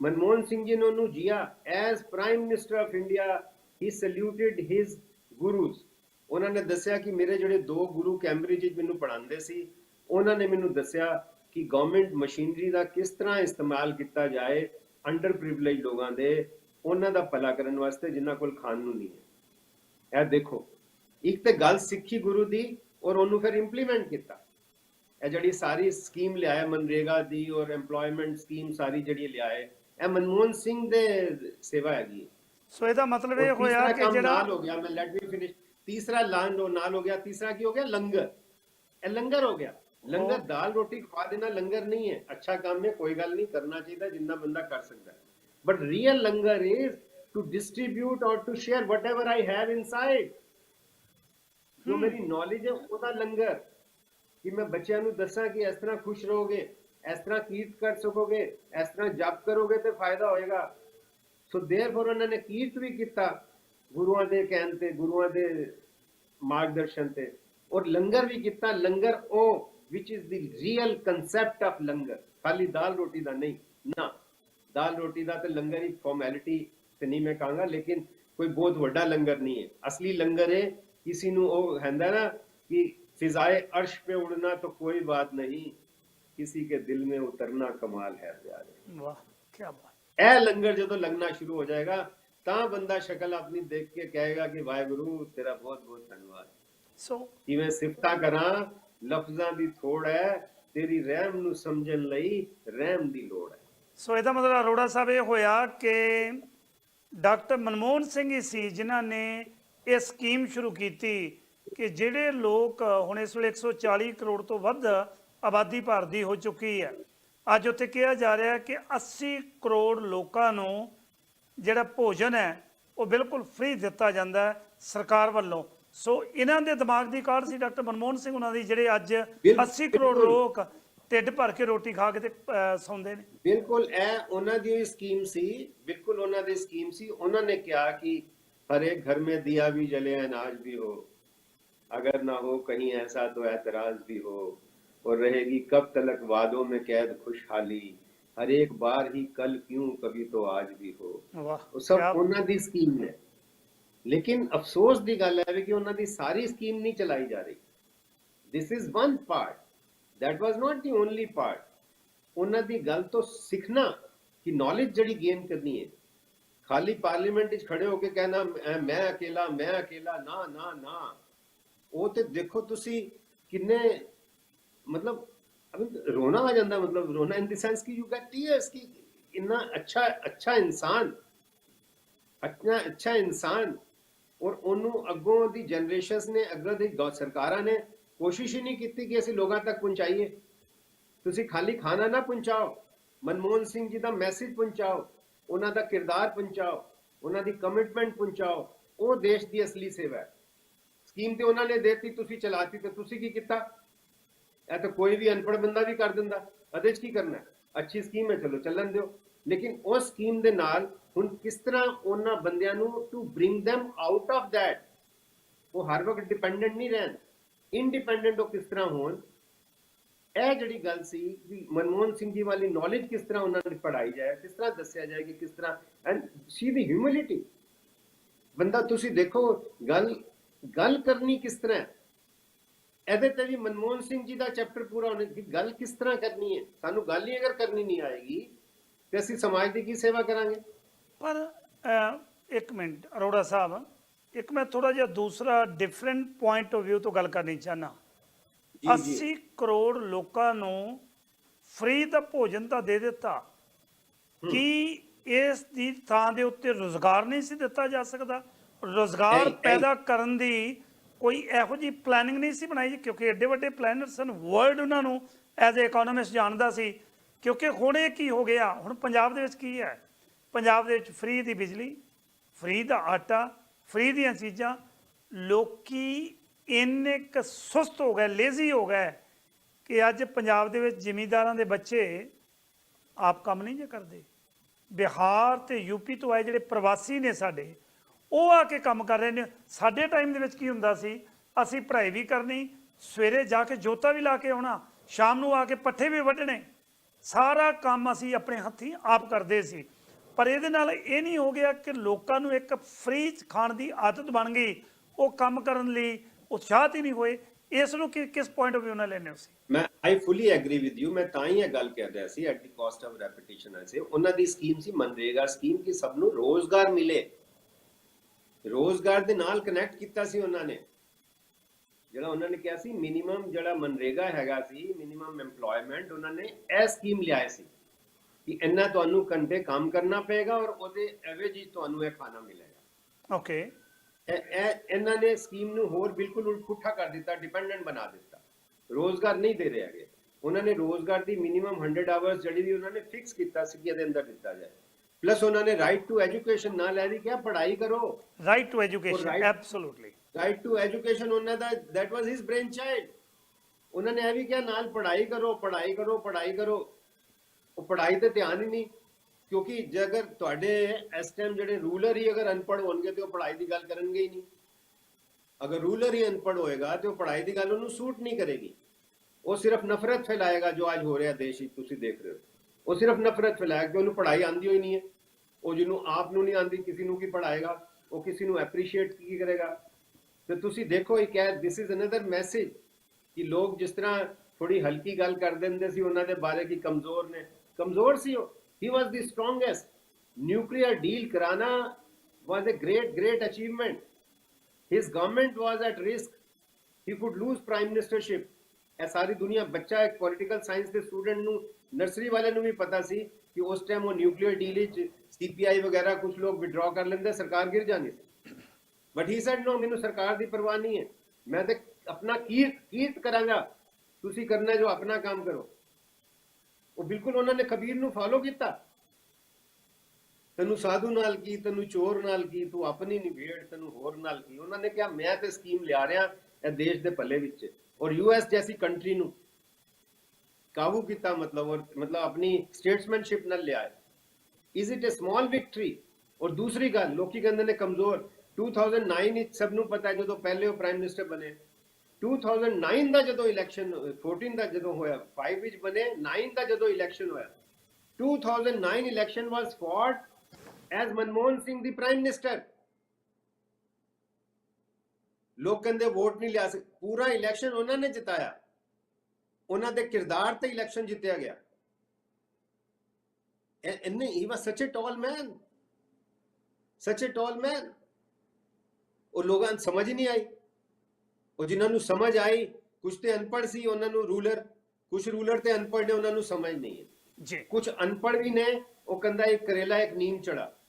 ਮਨਮੋਹਨ ਸਿੰਘ ਜੀ ਨੇ ਉਹਨੂੰ ਜੀਆ as prime minister of India he saluted his gurus ਉਹਨਾਂ ਨੇ ਦੱਸਿਆ ਕਿ ਮੇਰੇ ਜਿਹੜੇ ਦੋ ਗੁਰੂ ਕੈਂਬਰਿਜ ਵਿੱਚ ਮੈਨੂੰ ਪੜ੍ਹਾਉਂਦੇ ਸੀ, ਉਹਨਾਂ ਨੇ ਮੈਨੂੰ ਦੱਸਿਆ ਕਿ ਗਵਰਨਮੈਂਟ ਮਸ਼ੀਨਰੀ ਦਾ ਕਿਸ ਤਰ੍ਹਾਂ ਇਸਤੇਮਾਲ ਕੀਤਾ ਜਾਏ ਅੰਡਰ ਪ੍ਰਿਵਿਲੇਜ ਲੋਕਾਂ ਦੇ, ਉਹਨਾਂ ਦਾ ਭਲਾ ਕਰਨ ਵਾਸਤੇ ਜਿਨ੍ਹਾਂ ਕੋਲ ਖਾਣ ਨੂੰ ਨਹੀਂ ਹੈ। ਇਹ ਦੇਖੋ, ਇੱਕ ਤੇ ਗੱਲ ਸਿੱਖੀ ਗੁਰੂ ਦੀ ਔਰ ਉਹਨੂੰ ਫਿਰ ਇੰਪਲੀਮੈਂਟ ਕੀਤਾ। ਇਹ ਜਿਹੜੀ ਸਾਰੀ ਸਕੀਮ ਲਿਆਇਆ ਮਨਰੇਗਾ ਦੀ ਔਰ EMPLOYMENT ਸਕੀਮ ਸਾਰੀ ਜਿਹੜੀ ਲਿਆਏ ਇਹ ਮਨਮੋਹਨ ਸਿੰਘ ਦੇ ਸੇਵਾ ਹੈਗੀ ਸੋ ਇਹਦਾ ਮਤਲਬ ਇਹ ਹੋਇਆ ਕਿ ਜਿਹੜਾ ਨਾਲ ਹੋ ਗਿਆ ਮੈਂ ਲੈਟ ਮੀ ਫਿਨਿਸ਼ ਤੀਸਰਾ ਲਾਂਡ ਉਹ ਨਾਲ ਹੋ ਗਿਆ ਤੀਸਰਾ ਕੀ ਹੋ ਗਿਆ? ਲੰਗਰ। ਇਹ ਲੰਗਰ ਹੋ ਗਿਆ। ਲੰਗਰ ਦਾਲ ਰੋਟੀ ਖਵਾ ਦੇਣਾ ਲੰਗਰ ਨਹੀਂ ਹੈ। ਅੱਛਾ ਕੰਮ ਹੈ ਕੋਈ ਗੱਲ ਨਹੀਂ ਕਰਨਾ ਚਾਹੀਦਾ ਜਿੰਨਾ ਬੰਦਾ ਕਰ ਸਕਦਾ but real langar is to distribute or to share whatever I have inside ਜੋ ਮੇਰੀ ਨੌਲੇਜ ਹੈ ਉਹਦਾ ਲੰਗਰ। ਕਿ ਮੈਂ ਬੱਚਿਆਂ ਨੂੰ ਦੱਸਾਂ ਕਿ ਇਸ ਤਰ੍ਹਾਂ ਖੁਸ਼ ਰਹੋਗੇ, ਇਸ ਤਰ੍ਹਾਂ ਕੀਰਤ ਕਰ ਸਕੋਗੇ, ਇਸ ਤਰ੍ਹਾਂ ਜਪ ਕਰੋਗੇ ਤੇ ਫਾਇਦਾ ਹੋਏਗਾ। ਸੋ ਦੇਰਫੋਰ ਉਹਨਾਂ ਨੇ ਕੀਰਤ ਵੀ ਕੀਤਾ ਗੁਰੂਆਂ ਦੇ ਕਹਿਣ ਤੇ, ਗੁਰੂਆਂ ਦੇ ਮਾਰਗਦਰਸ਼ਨ ਤੇ। ਔਰ ਲੰਗਰ ਵੀ ਕੀਤਾ। ਲੰਗਰ ਉਹ ਵਿਚ is the real concept of langar. ਖਾਲੀ ਦਾਲ ਰੋਟੀ ਦਾ ਨਹੀਂ। ਨਾ, ਦਾਲ ਰੋਟੀ ਦਾ ਤੇ ਲੰਗਰ ਇੱਕ ਫਾਰਮੈਲਿਟੀ ਤੇ ਨਹੀਂ ਮੈਂ ਕਹਾਂਗਾ, ਲੇਕਿਨ ਕੋਈ ਬਹੁਤ ਵੱਡਾ ਲੰਗਰ ਨਹੀਂ ਹੈ। ਅਸਲੀ ਲੰਗਰ ਹੈ ਕਿਸੇ ਨੂੰ ਉਹ ਹੁੰਦਾ ਨਾ ਕਿ फिजाए अर्श पे उड़ना तो कोई बात नहीं किसी के दिल में उतरना कमाल है प्यारे ਵਾਹ ਕੀ ਬਾਤ ਇਹ ਲੰਗਰ ਜਦੋਂ ਲੱਗਣਾ ਸ਼ੁਰੂ ਹੋ ਜਾਏਗਾ ਤਾਂ ਬੰਦਾ ਸ਼ਕਲ ਆਪਣੀ ਦੇਖ ਕੇ ਕਹੇਗਾ ਕਿ ਵਾਹਿਗੁਰੂ ਤੇਰਾ ਬਹੁਤ ਬਹੁਤ ਧੰਨਵਾਦ ਸੋ ਕਿ ਮੈਂ ਸਿਫਤਾਂ ਕਰਾਂ ਲਫ਼ਜ਼ਾਂ ਦੀ ਥੋੜ ਹੈ ਤੇਰੀ ਰਹਿਮ ਨੂੰ ਸਮਝਣ ਲਈ ਰਹਿਮ ਦੀ ਲੋੜ ਹੈ ਸੋ ਇਹਦਾ ਮਤਲਬ ਅਰੋੜਾ ਸਾਹਿਬ ਇਹ ਹੋਇਆ ਕਿ ਡਾਕਟਰ ਮਨਮੋਹਨ ਸਿੰਘ ਹੀ ਸੀ ਜਿਨ੍ਹਾਂ ਨੇ ਇਹ ਸਕੀਮ ਸ਼ੁਰੂ ਕੀਤੀ ਕਿ ਜਿਹੜੇ ਲੋਕ ਹੁਣ ਇਸ ਵੇਲੇ 140 ਕਰੋੜ ਤੋਂ ਵੱਧ ਆਬਾਦੀ ਭਾਰਤ ਦੀ ਹੋ ਚੁੱਕੀ ਹੈ। ਅੱਜ ਉੱਥੇ ਕਿਹਾ ਜਾ ਰਿਹਾ ਕਿ 80 ਕਰੋੜ ਲੋਕਾਂ ਨੂੰ ਜਿਹੜਾ ਭੋਜਨ ਹੈ ਉਹ ਬਿਲਕੁਲ ਫ੍ਰੀ ਦਿੱਤਾ ਜਾਂਦਾ ਸਰਕਾਰ ਵੱਲੋਂ। ਸੋ ਇਹਨਾਂ ਦੇ ਦਿਮਾਗ ਦੀ ਕਾਢ ਸੀ ਡਾਕਟਰ ਮਨਮੋਹਨ ਸਿੰਘ ਉਹਨਾਂ ਦੀ ਜਿਹੜੇ ਅੱਜ 80 ਕਰੋੜ ਲੋਕ ਢਿੱਡ ਭਰ ਕੇ ਰੋਟੀ ਖਾ ਕੇ ਤੇ ਸੌਂਦੇ ਨੇ। ਬਿਲਕੁਲ ਇਹ ਉਹਨਾਂ ਦੀ ਹੀ ਸਕੀਮ ਸੀ ਬਿਲਕੁਲ ਉਹਨਾਂ ਦੀ ਸਕੀਮ ਸੀ। ਉਹਨਾਂ ਨੇ ਕਿਹਾ ਕਿ ਹਰੇ ਘਰ ਮੇ ਦਿਆ ਵੀ ਜਲੇ ਅਨਾਜ ਵੀ ਹੋ। अगर ना हो कहीं ऐसा तो ऐतराज भी हो और रहेगी कब तलक वादों में कैद खुशहाली हर एक बार ही कल क्यों कभी तो आज भी हो ਵਾਹ ਉਹ ਸਭ ਕਿਆ- ਉਹਨਾਂ ਦੀ ਸਕੀਮ ਹੈ ਲੇਕਿਨ ਅਫਸੋਸ ਦੀ ਗੱਲ ਹੈ ਕਿ ਉਹਨਾਂ ਦੀ ਸਾਰੀ ਸਕੀਮ ਨਹੀਂ ਚਲਾਈ ਜਾ ਰਹੀ this is one part that was not the only part ਉਹਨਾਂ ਦੀ ਗੱਲ ਤੋਂ ਸਿੱਖਣਾ ਕਿ ਨੌਲੇਜ ਜਿਹੜੀ ਗੇਨ ਕਰਨੀ ਹੈ ਖਾਲੀ ਪਾਰਲੀਮੈਂਟ ਵਿੱਚ ਖੜੇ ਹੋ ਕੇ ਕਹਿਣਾ ਮੈਂ- ਮੈਂ ਅਕੇਲਾ ਮੈਂ ਅਕੇਲਾ ਨਾ ਨਾ ਨਾ ਉਹ ਤੇ ਦੇਖੋ ਤੁਸੀਂ ਕਿੰਨੇ ਮਤਲਬ ਰੋਣਾ ਆ ਜਾਂਦਾ, ਮਤਲਬ ਰੋਣਾ ਇਨ ਦੀ ਸੈਂਸ ਕਿ ਯੂ ਗੈਟ ਟੀਅਰਸ ਕਿ ਇੰਨਾ ਅੱਛਾ ਅੱਛਾ ਇਨਸਾਨ ਅੱਛਾ ਅੱਛਾ ਇਨਸਾਨ ਔਰ ਉਹਨੂੰ ਅੱਗੋਂ ਦੀ ਜਨਰੇਸ਼ਨਸ ਨੇ, ਅੱਗੋਂ ਦੀ ਗੌ- ਸਰਕਾਰਾਂ ਨੇ ਕੋਸ਼ਿਸ਼ ਹੀ ਨਹੀਂ ਕੀਤੀ ਕਿ ਅਸੀਂ ਲੋਕਾਂ ਤੱਕ ਪਹੁੰਚਾਈਏ। ਤੁਸੀਂ ਖਾਲੀ ਖਾਣਾ ਨਾ ਪਹੁੰਚਾਓ, ਮਨਮੋਹਨ ਸਿੰਘ ਜੀ ਦਾ ਮੈਸੇਜ ਪਹੁੰਚਾਓ, ਉਹਨਾਂ ਦਾ ਕਿਰਦਾਰ ਪਹੁੰਚਾਓ, ਉਹਨਾਂ ਦੀ ਕਮਿਟਮੈਂਟ ਪਹੁੰਚਾਓ, ਉਹ ਦੇਸ਼ ਦੀ ਅਸਲੀ ਸੇਵਾ ਹੈ। ਸਕੀਮ ਤੇ ਉਹਨਾਂ ਨੇ ਦੇਤੀ, ਤੁਸੀਂ ਚਲਾਤੀ ਤੇ ਤੁਸੀਂ ਕੀ ਕੀਤਾ? ਇਹ ਤਾਂ ਕੋਈ ਵੀ ਅਨਪੜ੍ਹ ਬੰਦਾ ਵੀ ਕਰ ਦਿੰਦਾ। ਇਹਦੇ 'ਚ ਕੀ ਕਰਨਾ? ਅੱਛੀ ਸਕੀਮ ਹੈ, ਚਲੋ ਚੱਲਣ ਦਿਓ। ਲੇਕਿਨ ਉਸ ਸਕੀਮ ਦੇ ਨਾਲ ਹੁਣ ਕਿਸ ਤਰ੍ਹਾਂ ਉਹਨਾਂ ਬੰਦਿਆਂ ਨੂੰ to bring them out of that? ਉਹ ਹਰ ਵਕਤ ਡਿਪੈਂਡੈਂਟ ਨਹੀਂ ਰਹਿਣ। ਇੰਡੀਪੈਂਡੈਂਟ ਉਹ ਕਿਸ ਤਰ੍ਹਾਂ ਹੋਣ? ਇਹ ਜਿਹੜੀ ਗੱਲ ਸੀ ਵੀ ਮਨਮੋਹਨ ਸਿੰਘ ਜੀ ਵਾਲੀ ਨੌਲੇਜ ਕਿਸ ਤਰ੍ਹਾਂ ਉਹਨਾਂ ਨੂੰ ਪੜਾਈ ਜਾਏ, ਕਿਸ ਤਰ੍ਹਾਂ ਦੱਸਿਆ ਜਾਏ ਕਿ ਕਿਸ ਤਰ੍ਹਾਂ ਐਂਡ ਸੀ ਦੀ ਹਿਊਮਿਲਿਟੀ ਬੰਦਾ ਤੁਸੀਂ ਦੇਖੋ, ਗੱਲ ਗੱਲ ਕਰਨੀ ਕਿਸ ਤਰ੍ਹਾਂ ਹੈ? ਇਹਦੇ ਤੇ ਵੀ ਮਨਮੋਹਨ ਸਿੰਘ ਜੀ ਦਾ ਚੈਪਟਰ ਪੂਰਾ ਹੋਣਾ ਕਿ ਗੱਲ ਕਿਸ ਤਰ੍ਹਾਂ ਕਰਨੀ ਹੈ? ਸਾਨੂੰ ਗੱਲ ਹੀ ਅਗਰ ਕਰਨੀ ਨਹੀਂ ਆਏਗੀ ਤੇ ਅਸੀਂ ਸਮਾਜ ਦੀ ਕੀ ਸੇਵਾ ਕਰਾਂਗੇ? ਪਰ ਇੱਕ ਮਿੰਟ ਅਰੋੜਾ ਸਾਹਿਬ ਇੱਕ ਮੈਂ ਥੋੜਾ ਜਿਹਾ ਦੂਸਰਾ ਡਿਫਰੈਂਟ ਪੁਆਇੰਟ ਆਫ View ਤੋਂ ਗੱਲ ਕਰਨੀ ਚਾਹਨਾ 80 ਕਰੋੜ ਲੋਕਾਂ ਨੂੰ ਫ੍ਰੀ ਦਾ ਭੋਜਨ ਤਾਂ ਦੇ ਦਿੱਤਾ। ਕੀ ਇਸ ਦੀ ਥਾਂ ਦੇ ਉੱਤੇ ਰੋਜ਼ਗਾਰ ਨਹੀਂ ਸੀ ਦਿੱਤਾ ਜਾ ਸਕਦਾ? ਰੋਜ਼ਗਾਰ। ਪੈਦਾ ਕਰਨ ਦੀ ਕੋਈ ਇਹੋ ਜੀ ਪਲੈਨਿੰਗ ਨਹੀਂ ਸੀ ਬਣਾਈ ਕਿਉਂਕਿ ਐਡੇ ਵੱਡੇ ਪਲੈਨਰ ਸਨ। ਵਰਲਡ ਉਹਨਾਂ ਨੂੰ ਐਜ਼ ਅ ਇਕਨੋਮਿਸਟ ਜਾਣਦਾ ਸੀ ਕਿਉਂਕਿ ਹੁਣ ਇਹ ਕੀ ਹੋ ਗਿਆ? ਹੁਣ ਪੰਜਾਬ ਦੇ ਵਿੱਚ ਕੀ ਹੈ? ਪੰਜਾਬ ਦੇ ਵਿੱਚ ਫ੍ਰੀ ਦੀ ਬਿਜਲੀ ਫ੍ਰੀ ਦਾ ਆਟਾ ਫ੍ਰੀ ਦੀਆਂ ਚੀਜ਼ਾਂ। ਲੋਕੀ ਇੰਨੇ ਕੁ ਸੁਸਤ ਹੋ ਗਏ ਲੇਜ਼ੀ ਹੋ ਗਏ ਕਿ ਅੱਜ ਪੰਜਾਬ ਦੇ ਵਿੱਚ ਜ਼ਿਮੀਂਦਾਰਾਂ ਦੇ ਬੱਚੇ ਆਪ ਕੰਮ ਨਹੀਂ ਜੇ ਕਰਦੇ। ਬਿਹਾਰ ਤੇ ਯੂਪੀ ਤੋਂ ਆਏ ਜਿਹੜੇ ਪ੍ਰਵਾਸੀ ਨੇ ਸਾਡੇ ਉਹ ਆ ਕੇ ਕੰਮ ਕਰ ਰਹੇ ਨੇ। ਸਾਡੇ ਟਾਈਮ ਦੇ ਵਿੱਚ ਕੀ ਹੁੰਦਾ ਸੀ? ਅਸੀਂ ਪੜ੍ਹਾਈ ਵੀ ਕਰਨੀ, ਸਵੇਰੇ ਜਾ ਕੇ ਜੋਤਾ ਵੀ ਲਾ ਕੇ ਆਉਣਾ, ਸ਼ਾਮ ਨੂੰ ਆ ਕੇ ਪੱਠੇ ਵੀ ਵੱਢਣੇ। ਸਾਰਾ ਕੰਮ ਅਸੀਂ ਆਪਣੇ ਹੱਥੀਂ ਆਪ ਕਰਦੇ ਸੀ। ਪਰ ਇਹਦੇ ਨਾਲ ਇਹ ਨਹੀਂ ਹੋ ਗਿਆ ਕਿ ਲੋਕਾਂ ਨੂੰ ਇੱਕ ਫ੍ਰੀ ਖਾਣ ਦੀ ਆਦਤ ਬਣ ਗਈ। ਉਹ ਕੰਮ ਕਰਨ ਲਈ ਉਤਸ਼ਾਹਤ ਹੀ ਨਹੀਂ ਹੋਏ। ਇਸ ਨੂੰ ਕਿ, ਕਿਸ ਪੁਆਇੰਟ ਆਫ View ਨਾਲ ਲੈਣੇ ਹੋ ਸੀ ਮੈਂ I fully agree with you ਮੈਂ ਤਾਂ ਹੀ ਇਹ ਗੱਲ ਕਰ ਰਿਹਾ ਸੀ at the cost of repetition ਐਸੇ ਉਹਨਾਂ ਦੀ ਸਕੀਮ ਸੀ ਮਨਰੇਗਾ। ਸਕੀਮ ਕਿ ਸਭ ਨੂੰ ਰੋਜ਼ਗਾਰ ਮਿਲੇ। ਰੋਜ਼ਗਾਰ ਦੇ ਨਾਲ ਕਨੈਕਟ ਕੀਤਾ ਸੀ ਉਹਨਾਂ ਨੇ। ਜਿਹੜਾ ਉਹਨਾਂ ਨੇ ਕਿਹਾ ਸੀ ਮਿਨੀਮਮ ਜਿਹੜਾ ਮਨਰੇਗਾ ਹੈਗਾ ਸੀ ਮਿਨੀਮਮ EMPLOYMENT ਉਹਨਾਂ ਨੇ ਇਹ ਸਕੀਮ ਲਿਆਏ ਸੀ ਕਿ ਇੰਨਾ ਤੁਹਾਨੂੰ ਘੰਟੇ ਕੰਮ ਕਰਨਾ ਪਏਗਾ ਔਰ ਉਹਦੇ ਐਵਰੇਜ ਹੀ ਤੁਹਾਨੂੰ ਇਹ ਖਾਣਾ ਮਿਲੇਗਾ। ਓਕੇ ਇਹ ਇਹ ਇਹਨਾਂ ਨੇ ਸਕੀਮ ਨੂੰ ਹੋਰ ਬਿਲਕੁਲ ਉਲਟ ਕਰ ਦਿੱਤਾ ਡਿਪੈਂਡੈਂਟ ਬਣਾ ਦਿੱਤਾ। ਰੋਜ਼ਗਾਰ ਨਹੀਂ ਦੇ ਰਹੇ ਹੈਗੇ। ਉਹਨਾਂ ਨੇ ਰੋਜ਼ਗਾਰ ਦੀ ਮਿਨੀਮਮ 100 ਆਵਰਸ ਜਿਹੜੀ ਵੀ ਉਹਨਾਂ ਨੇ ਫਿਕਸ ਕੀਤਾ ਸੀ ਕਿ ਇਹਦੇ ਅੰਦਰ ਦਿੱਤਾ ਜਾਏ। ਪਲੱਸ ਉਹਨਾਂ ਨੇ ਰਾਈਟ ਟੂ ਐਜੂਕੇਸ਼ਨ ਨਾਲ ਲੈ ਦੀ ਕਿਹਾ ਪੜ੍ਹਾਈ ਕਰੋ। Right to education absolutely right to education ਉਹਨਾਂ ਦਾ that was his brainchild ਉਹਨਾਂ ਨੇ ਇਹ ਵੀ ਕਿਹਾ ਨਾਲ ਪੜ੍ਹਾਈ ਕਰੋ ਪੜ੍ਹਾਈ ਕਰੋ ਪੜ੍ਹਾਈ ਕਰੋ। ਉਹ ਪੜ੍ਹਾਈ ਤੇ ਧਿਆਨ ਹੀ ਨਹੀਂ ਕਿਉਂਕਿ ਜੇ ਅਗਰ ਤੁਹਾਡੇ ਇਸ ਟਾਈਮ ਜਿਹੜੇ ਰੂਲਰ ਹੀ ਅਗਰ ਅਨਪੜ੍ਹ ਹੋਣਗੇ ਤੇ ਉਹ ਪੜ੍ਹਾਈ ਦੀ ਗੱਲ ਕਰਨਗੇ ਹੀ ਨਹੀਂ। ਅਗਰ ਰੂਲਰ ਹੀ ਅਨਪੜ੍ਹ ਹੋਏਗਾ ਤੇ ਉਹ ਪੜ੍ਹਾਈ ਦੀ ਗੱਲ ਉਹਨੂੰ ਸੂਟ ਨਹੀਂ ਕਰੇਗੀ। ਉਹ ਸਿਰਫ ਨਫ਼ਰਤ ਫੈਲਾਏਗਾ ਜੋ ਅੱਜ ਹੋ ਰਿਹਾ ਦੇਸ਼ ਵਿੱਚ ਤੁਸੀਂ ਦੇਖ ਰਹੇ ਹੋ। ਉਹ ਸਿਰਫ ਨਫ਼ਰਤ ਫੈਲਾਏਗਾ ਕਿ ਉਹਨੂੰ ਪੜ੍ਹਾਈ ਆਂਦੀ ਹੋਈ ਨਹੀਂ ਹੈ। ਉਹ ਜਿਹਨੂੰ ਆਪ ਨੂੰ ਨਹੀਂ ਆਂਦੀ ਕਿਸੇ ਨੂੰ ਕੀ ਪੜ੍ਹਾਏਗਾ, ਉਹ ਕਿਸੇ ਨੂੰ ਐਪਰੀਸ਼ੀਏਟ ਕੀ ਕਰੇਗਾ। ਤੇ ਤੁਸੀਂ ਦੇਖੋ ਇਹ ਕਿਹਾ ਦਿਸ ਇਜ਼ ਅਨਦਰ ਮੈਸੇਜ ਕਿ ਲੋਕ ਜਿਸ ਤਰ੍ਹਾਂ ਥੋੜੀ ਹਲਕੀ ਗੱਲ ਕਰ ਦਿੰਦੇ ਸੀ, ਉਹਨਾਂ ਦੇ ਬਾਰੇ ਕਿ ਕਮਜ਼ੋਰ ਨੇ। ਕਮਜ਼ੋਰ ਸੀ ਉਹ। He was the strongest nuclear deal ਕਰਾਣਾ was a great great achievement his government was at risk he could lose prime ministership ਇਹ ਸਾਰੀ ਦੁਨੀਆ ਬੱਚਾ ਇੱਕ ਪੋਲਿਟੀਕਲ ਸਾਇੰਸ ਦੇ ਸਟੂਡੈਂਟ ਨੂੰ ਨਰਸਰੀ ਵਾਲੇ ਨੂੰ ਵੀ ਪਤਾ ਸੀ ਕਿ ਉਸ ਟਾਈਮ ਉਹ ਨਿਊਕਲੀਅਰ ਡੀਲ ਵਿੱਚ ਸੀਪੀਆਈ ਵਗੈਰਾ ਕੁਝ ਲੋਕ ਵਿਡਰਾ ਕਰ ਲੈਂਦੇ, ਸਰਕਾਰ ਗਿਰ ਜਾਂਦੀ ਸੀ ਬਟ ਹੀ ਸੈਡ ਨੋ ਮੈਨੂੰ ਸਰਕਾਰ ਦੀ ਪਰਵਾਹ ਨਹੀਂ ਹੈ। ਮੈਂ ਤੇ ਆਪਣਾ ਕੀਰਤ ਕੀਰਤ ਕਰਾਂਗਾ? ਤੁਸੀਂ ਕਰਨਾ ਜੋ, ਆਪਣਾ ਕੰਮ ਕਰੋ। ਉਹ ਬਿਲਕੁਲ ਉਹਨਾਂ ਨੇ ਕਬੀਰ ਨੂੰ ਫਾਲੋ ਕੀਤਾ। ਤੈਨੂੰ ਸਾਧੂ ਨਾਲ ਕੀ, ਤੈਨੂੰ ਚੋਰ ਨਾਲ ਕੀ, ਤੂੰ ਆਪਣੀ ਨਿਵੇੜ ਤੈਨੂੰ ਹੋਰ ਨਾਲ ਕੀ? ਉਹਨਾਂ ਨੇ ਕਿਹਾ, ਮੈਂ ਤੇ ਸਕੀਮ ਲਿਆ ਰਿਹਾ ਇਹ ਦੇਸ਼ ਦੇ ਭਲੇ ਵਿੱਚ ਔਰ ਯੂਐਸ ਜੈਸੀ ਕੰਟਰੀ ਨੂੰ ਕਾਬੂ ਕੀਤਾ ਮਤਲਬ ਔਰ ਮਤਲਬ ਆਪਣੀ ਸਟੇਟਸਮੈਨਸ਼ਿਪ ਨਾਲ ਲਿਆ is it a small victory ਔਰ ਦੂਸਰੀ ਗੱਲ, ਲੋਕੀ ਕਹਿੰਦੇ ਨੇ ਕਮਜ਼ੋਰ। 2009 ਵਿੱਚ ਸਭ ਨੂੰ ਪਤਾ ਹੈ ਜਦੋਂ ਪਹਿਲੇ ਉਹ ਪ੍ਰਾਈਮ ਮਿਨਿਸਟਰ ਬਣੇ। 2009 ਦਾ ਜਦੋਂ ਇਲੈਕਸ਼ਨ 14 ਦਾ ਜਦੋਂ ਹੋਇਆ 5 ਵਿੱਚ ਬਣੇ 9 ਦਾ ਜਦੋਂ ਇਲੈਕਸ਼ਨ ਹੋਇਆ। 2009 election was fought as Manmohan Singh the prime minister ਲੋਕ ਕਹਿੰਦੇ ਵੋਟ ਨਹੀਂ ਲਿਆ ਸਕ ਪੂਰਾ ਇਲੈਕਸ਼ਨ ਉਹਨਾਂ ਨੇ ਜਿਤਾਇਆ। ਉਹਨਾਂ ਦੇ ਕਿਰਦਾਰ ਤੇ ਇਲੈਕਸ਼ਨ ਜਿੱਤਿਆ ਗਿਆ। ਇੰਨੇ ਹੀ ਵਾਸ ਸੱਚ ਟਾਲ ਮੈਨ ਸੱਚ ਟਾਲ ਮੈਨ ਉਹ ਲੋਕਾਂ ਨੂੰ ਸਮਝ ਨਹੀਂ ਆਈ। ਉਹ ਜਿਨ੍ਹਾਂ ਨੂੰ ਸਮਝ ਆਈ ਕੁਝ ਤੇ ਅਨਪੜ੍ਹ ਸੀ ਉਹਨਾਂ ਨੂੰ ਰੂਲਰ ਕੁਝ ਰੂਲਰ ਤੇ ਅਨਪੜ੍ਹ ਨੇ ਉਹਨਾਂ ਨੂੰ ਸਮਝ ਨਹੀਂ ਹੈ ਜੀ। ਕੁਝ ਅਨਪੜ੍ਹ ਵੀ ਨੇ ਉਹ ਕਹਿੰਦਾ ਇੱਕ ਕਰੇਲਾ ਇੱਕ ਨੀਮ ਚੜਾ।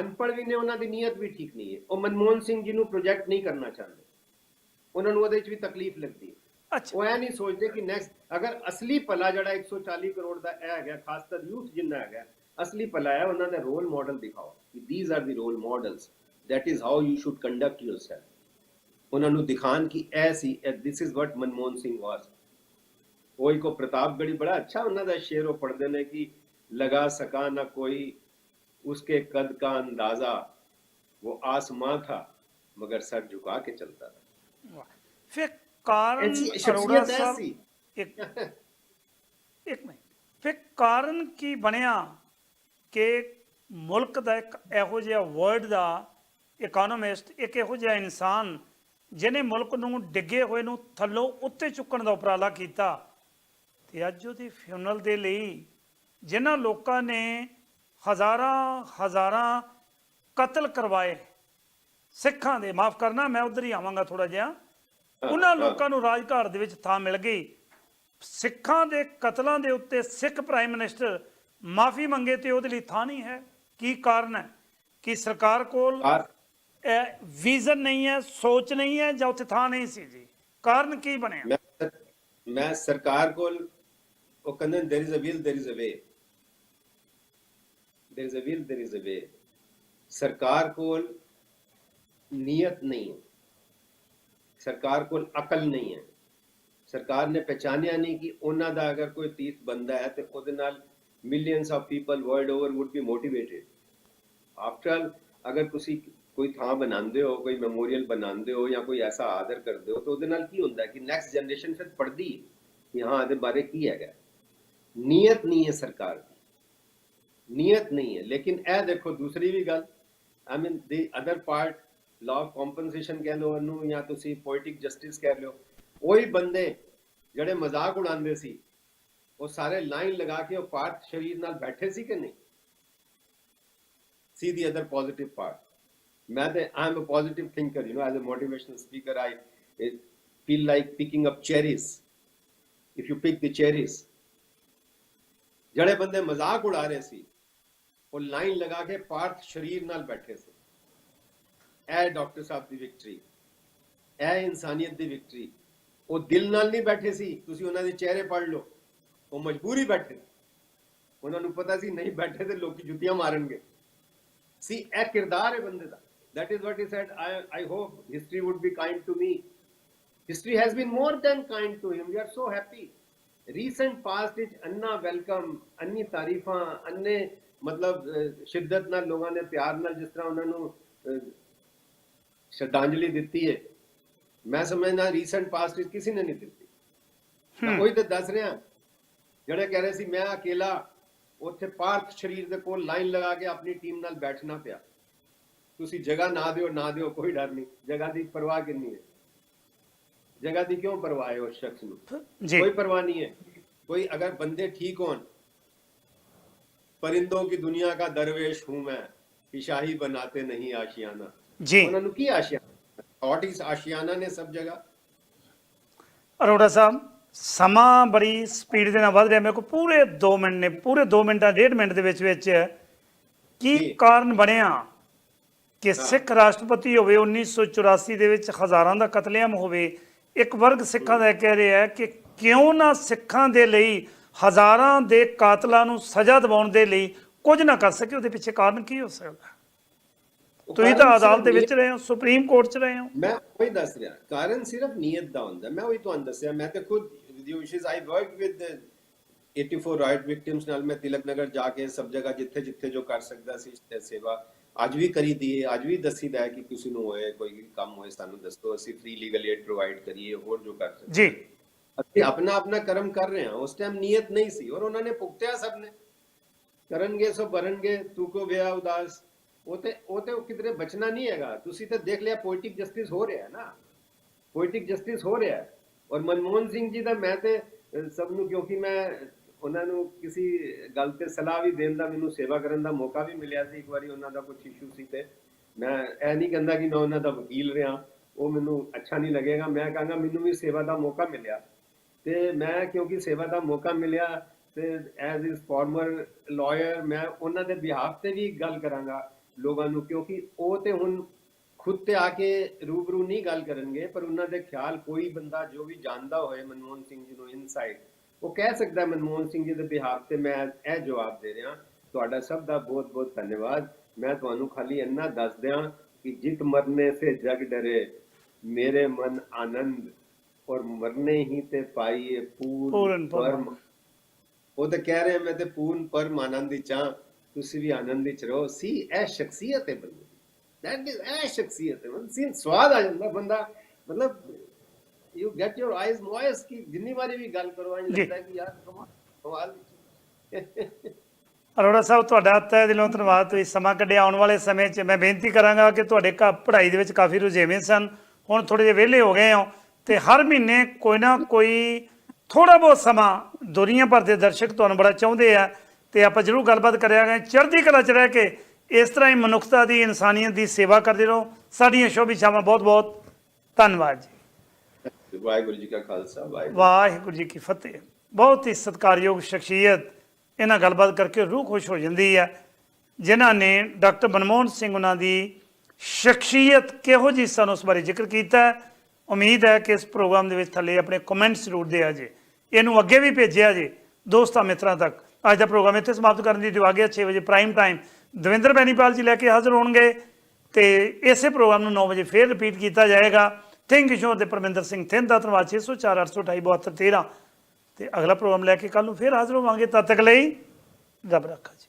ਅਨਪੜ੍ਹ ਵੀ ਨੇ ਉਹਨਾਂ ਦੀ ਨੀਅਤ ਵੀ ਠੀਕ ਨਹੀਂ ਹੈ। ਉਹ ਮਨਮੋਹਨ ਸਿੰਘ ਜੀ ਨੂੰ ਪ੍ਰੋਜੈਕਟ ਨਹੀਂ ਕਰਨਾ ਚਾਹੁੰਦੇ। ਉਹਨਾਂ ਨੂੰ ਉਹਦੇ ਵਿੱਚ ਵੀ ਤਕਲੀਫ ਲੱਗਦੀ ਹੈ। ਉਹ ਇਹ ਨਹੀਂ ਸੋਚਦੇ ਕਿ ਨੈਕਸਟ ਅਗਰ ਅਸਲੀ ਭਲਾ ਜਿਹੜਾ 140 ਕਰੋੜ ਦਾ ਇਹ ਹੈਗਾ ਖਾਸ ਕਰ ਯੂਥ ਜਿੰਨਾ ਹੈਗਾ ਅਸਲੀ ਭਲਾ ਹੈ ਉਹਨਾਂ ਦਾ ਰੋਲ ਮਾਡਲ ਦਿਖਾਓ ਕਿ these are the role models that is how you should conduct yourself ਉਹਨਾਂ ਨੂੰ ਦਿਖਾਣ ਕਿ ਇਹ ਸੀ this is what Manmohan Singh was ਉਹ ਇੱਕ ਉਹ ਪ੍ਰਤਾਪਗੜੀ ਬੜਾ ਅੱਛਾ ਉਹਨਾਂ ਦਾ ਸ਼ੇਰ ਉਹ ਪੜ੍ਹਦੇ ਨੇ ਕਿ ਲਗਾ ਸਕਾ ਨਾ ਕੋਈ उसके कद का अंदाजा वो आसमां था मगर सर झुका के चलता था ਵਾਹ। ਕਾਰਨ ਅਰੋੜਾ ਸਾਹਿਬ ਇੱਕ ਇੱਕ ਮਿੰਟ। ਫਿਰ ਕਾਰਨ ਕੀ ਬਣਿਆ ਕਿ ਮੁਲਕ ਦਾ ਇੱਕ ਇਹੋ ਜਿਹਾ ਵਰਡ ਦਾ ਇਕਨੋਮਿਸਟ ਇੱਕ ਇਹੋ ਜਿਹਾ ਇਨਸਾਨ ਜਿਹਨੇ ਮੁਲਕ ਨੂੰ ਡਿੱਗੇ ਹੋਏ ਨੂੰ ਥੱਲੋਂ ਉੱਤੇ ਚੁੱਕਣ ਦਾ ਉਪਰਾਲਾ ਕੀਤਾ ਤੇ ਅੱਜ ਉਹਦੀ ਫਿਊਨਲ ਦੇ ਲਈ ਜਿਨ੍ਹਾਂ ਲੋਕਾਂ ਨੇ ਹਜ਼ਾਰਾਂ ਹਜ਼ਾਰਾਂ ਕਤਲ ਕਰਵਾਏ ਸਿੱਖਾਂ ਦੇ ਮਾਫ ਕਰਨਾ ਮੈਂ ਉਧਰ ਹੀ ਆਵਾਂਗਾ ਥੋੜਾ ਜਿਹਾ। ਉਹਨਾਂ ਹਾਂ। ਲੋਕਾਂ ਨੂੰ ਰਾਜਘਾਟ ਦੇ ਵਿੱਚ ਥਾਂ ਮਿਲ ਗਈ ਸਿੱਖਾਂ ਦੇ ਕਤਲਾਂ ਦੇ ਉੱਤੇ ਸਿੱਖ ਪ੍ਰਾਈਮ ਮਿਨਿਸਟਰ ਮਾਫੀ ਮੰਗੇ ਤੇ ਉਹਦੇ ਲਈ ਥਾਂ ਨਹੀਂ ਹੈ ਕੀ ਕਾਰਨ ਹੈ ਕਿ ਸਰਕਾਰ ਕੋਲ ਕਾਰ ਵਿਜ਼ਨ ਨਹੀਂ ਹੈ ਸੋਚ ਨਹੀਂ ਹੈ ਜਾਂ ਉੱਥੇ ਥਾਂ ਨਹੀਂ ਸੀ ਜੀ ਕਾਰਨ ਕੀ ਬਣਿਆ ਮੈਂ ਮੈਂ ਸਰਕਾਰ ਕੋਲ ਉਹ ਕਹਿੰਦੇ there is a will there is a way there is a will there is a way ਸਰਕਾਰ ਕੋਲ ਨੀਅਤ ਨਹੀਂ ਹੈ ਸਰਕਾਰ ਕੋਲ ਅਕਲ ਨਹੀਂ ਹੈ। ਸਰਕਾਰ ਨੇ ਪਛਾਣਿਆ ਨਹੀਂ ਕਿ ਉਹਨਾਂ ਦਾ ਅਗਰ ਕੋਈ ਤੀਰਥ ਬੰਦਾ ਹੈ ਤੇ ਉਹਦੇ ਨਾਲ millions of people world over would be motivated after all ਅਗਰ ਤੁਸੀਂ ਕੋਈ ਥਾਂ ਬਣਾਉਂਦੇ ਹੋ, ਕੋਈ ਮੈਮੋਰੀਅਲ ਬਣਾਉਂਦੇ ਹੋ ਜਾਂ ਕੋਈ ਐਸਾ ਆਦਰ ਕਰਦੇ ਹੋ, ਤਾਂ ਉਹਦੇ ਨਾਲ ਕੀ ਹੁੰਦਾ ਕਿ ਨੈਕਸਟ ਜਨਰੇਸ਼ਨ ਫਿਰ ਪੜ੍ਹਦੀ ਕਿ ਹਾਂ, ਇਹਦੇ ਬਾਰੇ ਕੀ ਹੈਗਾ। ਨੀਅਤ ਨਹੀਂ ਹੈ ਸਰਕਾਰ ਦੀ। ਨੀਅਤ ਨਹੀਂ ਹੈ। ਲੇਕਿਨ ਇਹ ਦੇਖੋ, ਦੂਸਰੀ ਵੀ ਗੱਲ I mean the other part law of compensation ਕਹਿ ਲਓ ਉਹਨੂੰ ਜਾਂ ਤੁਸੀਂ ਪੋਇਟਿਕ ਜਸਟਿਸ ਕਹਿ ਲਓ ਉਹੀ ਬੰਦੇ ਜਿਹੜੇ ਮਜ਼ਾਕ ਉਡਾਉਂਦੇ ਸੀ ਉਹ ਸਾਰੇ ਲਾਈਨ ਲਗਾ ਕੇ ਉਹ ਪਾਰਥ ਸ਼ਰੀਰ ਨਾਲ ਬੈਠੇ ਸੀ ਕਿ ਨਹੀਂ see the other positive part. मैं तो I'm a positive thinker, you know, as a motivational speaker, I it feel like picking up cherries. If you pick the cherries, ਜਿਹੜੇ ਬੰਦੇ ਮਜ਼ਾਕ ਉਡਾ ਰਹੇ ਸੀ ਉਹ ਲਾਈਨ ਲਗਾ ਕੇ ਪਾਰਥ ਸ਼ਰੀਰ ਨਾਲ ਬੈਠੇ ਸੀ ਇਹ ਡਾਕਟਰ ਸਾਹਿਬ ਦੀ ਵਿਕਟਰੀ ਇਹ ਇਨਸਾਨੀਅਤ ਦੀ ਵਿਕਟਰੀ ਉਹ ਦਿਲ ਨਾਲ ਨਹੀਂ ਬੈਠੇ ਸੀ ਤੁਸੀਂ ਉਹਨਾਂ ਦੇ ਚਿਹਰੇ ਪੜ੍ਹ ਲਓ। ਉਹ ਮਜਬੂਰੀ ਬੈਠੇ। ਉਹਨਾਂ ਨੂੰ ਪਤਾ ਸੀ ਨਹੀਂ ਬੈਠੇ ਤੇ ਲੋਕੀ ਜੁੱਤੀਆਂ ਮਾਰਨਗੇ। See, ਇਹ ਕਿਰਦਾਰ ਹੈ ਬੰਦੇ ਦਾ। That is what he said i i hope history would be kind to me. History has been more than kind to him. We are so happy. Recent past ਵਿੱਚ ਅੰਨਾ ਵੈਲਕਮ ਅੰਨੀ ਤਾਰੀਫਾਂ ਅੰਨੇ ਮਤਲਬ ਸ਼ਿੱਦਤ ਨਾਲ ਲੋਕਾਂ ਨੇ ਪਿਆਰ ਨਾਲ ਜਿਸ ਤਰ੍ਹਾਂ ਉਹਨਾਂ ਨੂੰ ਸ਼ਰਧਾਂਜਲੀ ਦਿੱਤੀ ਹੈ ਮੈਂ ਸਮਝਦਾ ਰੀਸੈਂਟ ਪਾਸਟ ਵਿੱਚ ਕਿਸੇ ਨੇ ਨਹੀਂ ਦਿੱਤੀ ਮੈਂ ਉਹੀ ਤਾਂ ਦੱਸ ਰਿਹਾ ਜਿਹੜੇ ਕਹਿ ਰਹੇ ਸੀ ਮੈਂ ਅਕੇਲਾ ਉੱਥੇ ਪਾਰਥ ਸ਼ਰੀਰ ਦੇ ਕੋਲ ਲਾਈਨ ਲਗਾ ਕੇ ਆਪਣੀ ਟੀਮ ਨਾਲ ਬੈਠਣਾ ਪਿਆ ਤੁਸੀਂ ਜਗ੍ਹਾ ਨਾ ਦਿਓ ਨਾ ਦਿਓ ਕੋਈ ਡਰ ਨਹੀਂ ਜਗ੍ਹਾ ਦੀ ਪਰਵਾਹ ਕਿੰਨੀ ਹੈ ਜਗ੍ਹਾ ਦੀ ਕਿਉਂ ਪਰਵਾਹ ਹੈ ਉਸ ਸ਼ਖਸ ਨੂੰ ਜੀ कोई परवाह नहीं है कोई अगर बंदे ठीक हों परिंदों की दुनिया का दरवेश हूं मैं कि शाही बनाते नहीं आशियाना ਜੀ। ਉਹਨਾਂ ਨੂੰ ਕੀ ਆਸ਼ਿਆਨਾ ਥਾਟ ਇਸ ਆਸ਼ਿਆਨਾ ਨੇ ਸਭ ਜਗ੍ਹਾ? ਅਰੋੜਾ ਸਾਹਿਬ ਸਮਾਂ ਬੜੀ ਸਪੀਡ ਦੇ ਨਾਲ ਵੱਧ ਰਿਹਾ। ਮੇਰੇ ਕੋਲ ਪੂਰੇ 2 ਮਿੰਟ ਨੇ ਪੂਰੇ 2 ਮਿੰਟਾਂ ਡੇਢ ਮਿੰਟ ਦੇ ਵਿੱਚ ਵਿੱਚ ਕੀ। ਕਾਰਨ ਬਣਿਆ ਕਿ ਸਿੱਖ ਰਾਸ਼ਟਰਪਤੀ ਹੋਵੇ 1984 ਦੇ ਵਿੱਚ ਹਜ਼ਾਰਾਂ ਦਾ ਕਤਲੇਆਮ ਹੋਵੇ ਇੱਕ ਵਰਗ ਸਿੱਖਾਂ ਦਾ ਕਹਿ ਰਿਹਾ ਹੈ ਕਿ ਕਿਉਂ ਨਾ ਸਿੱਖਾਂ ਦੇ ਲਈ ਹਜ਼ਾਰਾਂ ਦੇ ਕਾਤਲਾਂ ਨੂੰ ਸਜ਼ਾ ਦਿਵਾਉਣ ਦੇ ਲਈ ਕੁਝ ਨਾ ਕਰ ਸਕੇ ਉਹਦੇ ਪਿੱਛੇ ਕਾਰਨ ਕੀ ਹੋ ਸਕਦਾ? ਤੁਸੀਂ ਤਾਂ ਅਦਾਲਤ ਦੇ ਵਿੱਚ ਰਹੇ ਹੋ ਸੁਪਰੀਮ ਕੋਰਟ 'ਚ ਰਹੇ ਹੋ। ਮੈਂ ਉਹੀ ਦੱਸ ਰਿਹਾ ਕਾਰਨ ਸਿਰਫ ਨੀਅਤ ਦਾ ਹੁੰਦਾ ਮੈਂ ਉਹੀ ਤੁਹਾਨੂੰ ਦੱਸਿਆ ਮੈਂ ਤੇ ਖੁਦ you wishes I work with 84 riot victims ਨਾਲ ਮੈਂ ਤਿਲਕ ਨਗਰ ਜਾ ਕੇ ਸਭ ਜਗ੍ਹਾ ਜਿੱਥੇ ਜਿੱਥੇ ਜੋ ਕਰ ਸਕਦਾ ਸੀ ਸੇਵਾ ਅੱਜ ਵੀ ਕਰੀ ਦੀ ਹੈ ਅੱਜ ਵੀ ਦੱਸੀਦਾ ਹੈ ਕਿ ਕਿਸੇ ਨੂੰ ਹੋਏ ਕੋਈ ਕੰਮ ਹੋਏ ਸਾਨੂੰ ਦੱਸੋ ਅਸੀਂ ਫ੍ਰੀ ਲੀਗਲ ਏਡ ਪ੍ਰੋਵਾਈਡ ਕਰੀਏ ਹੋਰ ਜੋ ਕਰ ਸਕਦੇ ਜੀ। ਅਸੀਂ ਆਪਣਾ ਆਪਣਾ ਕਰਮ ਕਰ ਰਹੇ ਹਾਂ ਉਸ ਟਾਈਮ ਨੀਅਤ ਨਹੀਂ ਸੀ ਔਰ ਉਹਨਾਂ ਨੇ ਭੁਗਤਿਆ ਸਭ ਨੇ। ਕਰਨਗੇ ਸੋ ਭਰਨਗੇ ਤੂੰ ਕੋ ਵਿਆ ਉਦਾਸ ਉਹ ਤੇ ਉਹ ਤੇ ਕਿਧਰੇ ਬਚਣਾ ਨਹੀਂ ਹੈਗਾ। ਤੁਸੀਂ ਤਾਂ ਦੇਖ ਲਿਆ ਪੋਲਿਟਿਕ ਜਸਟਿਸ ਹੋ ਰਿਹਾ ਹੈ ਨਾ। ਪੋਇਟਿਕ ਜਸਟਿਸ ਹੋ ਰਿਹਾ ਹੈ। ਔਰ ਮਨਮੋਹਨ ਸਿੰਘ ਜੀ ਦਾ ਮੈਂ ਤੇ ਸਭ ਨੂੰ ਕਿਉਂਕਿ ਮੈਂ ਉਹਨਾਂ ਨੂੰ ਕਿਸੇ ਗੱਲ ਤੇ ਸਲਾਹ ਵੀ ਦੇਣ ਦਾ, ਮੈਨੂੰ ਸੇਵਾ ਕਰਨ ਦਾ ਮੌਕਾ ਵੀ ਮਿਲਿਆ ਸੀ। ਇੱਕ ਵਾਰੀ ਉਹਨਾਂ ਦਾ ਕੁਝ ਇਸ਼ੂ ਸੀ ਤੇ ਮੈਂ ਇਹ ਨਹੀਂ ਕਹਿੰਦਾ ਕਿ ਮੈਂ ਉਹਨਾਂ ਦਾ ਵਕੀਲ ਰਿਹਾ। ਉਹ ਮੈਨੂੰ ਅੱਛਾ ਨਹੀਂ ਲੱਗੇਗਾ। ਮੈਂ ਕਹਾਂਗਾ, ਮੈਨੂੰ ਵੀ ਸੇਵਾ ਦਾ ਮੌਕਾ ਮਿਲਿਆ। ਤੇ ਮੈਂ ਕਿਉਂਕਿ ਸੇਵਾ ਦਾ ਮੌਕਾ ਮਿਲਿਆ ਤੇ ਐਜ਼ ਇਸ ਫਾਰਮਰ ਲਾਇਰ ਮੈਂ ਉਹਨਾਂ ਦੇ ਬਿਹਾਫ ਤੇ ਵੀ ਗੱਲ ਕਰਾਂਗਾ। ਲੋਕਾਂ ਨੂੰ ਕਿਉਂਕਿ ਉਹ ਤੇ ਹੁਣ ਖੁਦ ਤੇ ਆ ਕੇ ਰੂਬਰੂ ਨਹੀਂ ਗੱਲ ਕਰਨਗੇ ਪਰ ਉਹਨਾਂ ਦੇ ਖਿਆਲ ਕੋਈ ਬੰਦਾ ਜੋ ਵੀ ਜਾਣਦਾ ਹੋਏ ਮਨਮੋਹਨ ਸਿੰਘ ਜੀ ਨੂੰ ਇਨਸਾਈਡ ਉਹ ਕਹਿ ਸਕਦਾ ਮਨਮੋਹਨ ਸਿੰਘ ਜੀ ਦੇ ਬਿਹਾਫ ਤੇ ਮੈਂ ਇਹ ਜਵਾਬ ਦੇ ਰਿਹਾ। ਤੁਹਾਡਾ ਸਭ ਦਾ ਬਹੁਤ ਬਹੁਤ ਧੰਨਵਾਦ। ਮੈਂ ਤੁਹਾਨੂੰ ਖਾਲੀ ਇੰਨਾ ਦੱਸ ਦਿਆਂ ਕਿ ਜਿਤ ਮਰਨੇ ਸੇ ਜਗ ਡਰੇ ਮੇਰੇ ਮਨ ਆਨੰਦ ਔਰ ਮਰਨੇ ਹੀ ਤੇ ਪਾਈਏ ਪੂਰਨ ਪਰਮ। ਉਹ ਤਾਂ ਕਹਿ ਰਹੇ ਮੈਂ ਤੇ ਪੂਰਨ ਪਰਮ ਆਨੰਦ ਵਿੱਚ ਹਾਂ। ਤੁਸੀਂ ਵੀ ਆਨੰਦ ਵਿੱਚ ਰਹੋ। ਸੀ ਇਹ ਸ਼ਖਸੀਅਤ ਹੈ ਬੰਦੇ ਦੈਟ ਇਜ਼ ਇਹ ਸ਼ਖਸੀਅਤ ਹੈ ਬੰਦੇ ਸੀ ਸਵਾਦ ਆ ਜਾਂਦਾ ਬੰਦਾ। ਮਤਲਬ you get your eyes moist ਕਿ ਜਿੰਨੀ ਵਾਰੀ ਵੀ ਗੱਲ ਕਰੋ ਜੀ। ਲੱਗਦਾ ਕਿ ਯਾਰ ਕਮਾਲ ਅਰੋੜਾ ਸਾਹਿਬ ਤੁਹਾਡਾ ਤਹਿ ਦਿਲੋਂ ਧੰਨਵਾਦ। ਤੁਸੀਂ ਸਮਾਂ ਕੱਢਿਆ। ਆਉਣ ਵਾਲੇ ਸਮੇਂ 'ਚ ਮੈਂ ਬੇਨਤੀ ਕਰਾਂਗਾ ਕਿ ਤੁਹਾਡੇ ਘਰ ਪੜ੍ਹਾਈ ਦੇ ਵਿੱਚ ਕਾਫੀ ਰੁਝੇਵੇਂ ਸਨ। ਹੁਣ ਥੋੜੇ ਜਿਹੇ ਵਿਹਲੇ ਹੋ ਗਏ ਹੋ ਤੇ ਹਰ ਮਹੀਨੇ ਕੋਈ ਨਾ ਕੋਈ ਥੋੜਾ ਬਹੁਤ ਸਮਾਂ ਦੁਨੀਆ ਭਰ ਦੇ ਦਰਸ਼ਕ ਤੁਹਾਨੂੰ ਬੜਾ ਚਾਹੁੰਦੇ ਆ। ਤੇ ਆਪਾਂ ਜ਼ਰੂਰ ਗੱਲਬਾਤ ਕਰਿਆਗੇ ਚੜ੍ਹਦੀ ਕਲਾ 'ਚ ਰਹਿ ਕੇ ਇਸ ਤਰ੍ਹਾਂ ਹੀ ਮਨੁੱਖਤਾ ਦੀ ਇਨਸਾਨੀਅਤ ਦੀ ਸੇਵਾ ਕਰਦੇ ਰਹੋ। ਸਾਡੀਆਂ ਸ਼ੁਭ ਇੱਛਾਵਾਂ ਬਹੁਤ ਬਹੁਤ। ਧੰਨਵਾਦ ਜੀ। ਵਾਹਿਗੁਰੂ ਜੀ ਕਾ ਖਾਲਸਾ ਵਾਹਿਗੁਰੂ। ਜੀ ਕੀ ਫਤਿਹ। ਬਹੁਤ ਹੀ ਸਤਿਕਾਰਯੋਗ ਸ਼ਖਸੀਅਤ। ਇਹਨਾਂ ਗੱਲਬਾਤ ਕਰਕੇ ਰੂਹ ਖੁਸ਼ ਹੋ ਜਾਂਦੀ ਹੈ। ਜਿਨ੍ਹਾਂ ਨੇ ਡਾਕਟਰ ਮਨਮੋਹਨ ਸਿੰਘ ਉਹਨਾਂ ਦੀ ਸ਼ਖਸੀਅਤ ਕਿਹੋ ਜਿਹੀ ਸਨ ਉਸ ਬਾਰੇ ਜ਼ਿਕਰ ਕੀਤਾ। ਉਮੀਦ ਹੈ ਕਿ ਇਸ ਪ੍ਰੋਗਰਾਮ ਦੇ ਵਿੱਚ ਥੱਲੇ ਆਪਣੇ ਕਮੈਂਟਸ ਜ਼ਰੂਰ ਦਿਆ ਜੇ। ਇਹਨੂੰ ਅੱਗੇ ਵੀ ਭੇਜਿਆ ਜੇ। ਦੋਸਤਾਂ ਮਿੱਤਰਾਂ ਤੱਕ ਅੱਜ ਦਾ ਪ੍ਰੋਗਰਾਮ ਇੱਥੇ ਸਮਾਪਤ ਕਰਨ ਦੀ ਦਿਵਾ ਗਿਆ 6 ਵਜੇ ਪ੍ਰਾਈਮ ਟਾਈਮ ਦਵਿੰਦਰ ਬੈਨੀਪਾਲ ਜੀ ਲੈ ਕੇ ਹਾਜ਼ਰ ਹੋਣਗੇ ਤੇ ਇਸੇ ਪ੍ਰੋਗਰਾਮ ਨੂੰ 9 ਵਜੇ ਫੇਰ ਰਿਪੀਟ ਕੀਤਾ ਜਾਏਗਾ। ਥਿੰਕ ਸ਼ੋ ਤੇ ਪਰਮਿੰਦਰ ਸਿੰਘ ਥਿੰਦ ਦਾ ਧੰਨਵਾਦ 604 828 72 13 ਤੇ ਅਗਲਾ ਪ੍ਰੋਗਰਾਮ ਲੈ ਕੇ ਕੱਲ ਨੂੰ ਫੇਰ ਹਾਜ਼ਰ ਹੋਵਾਂਗੇ। ਤਦ ਤੱਕ ਲਈ ਰੱਬ ਰੱਖਾ ਜੀ।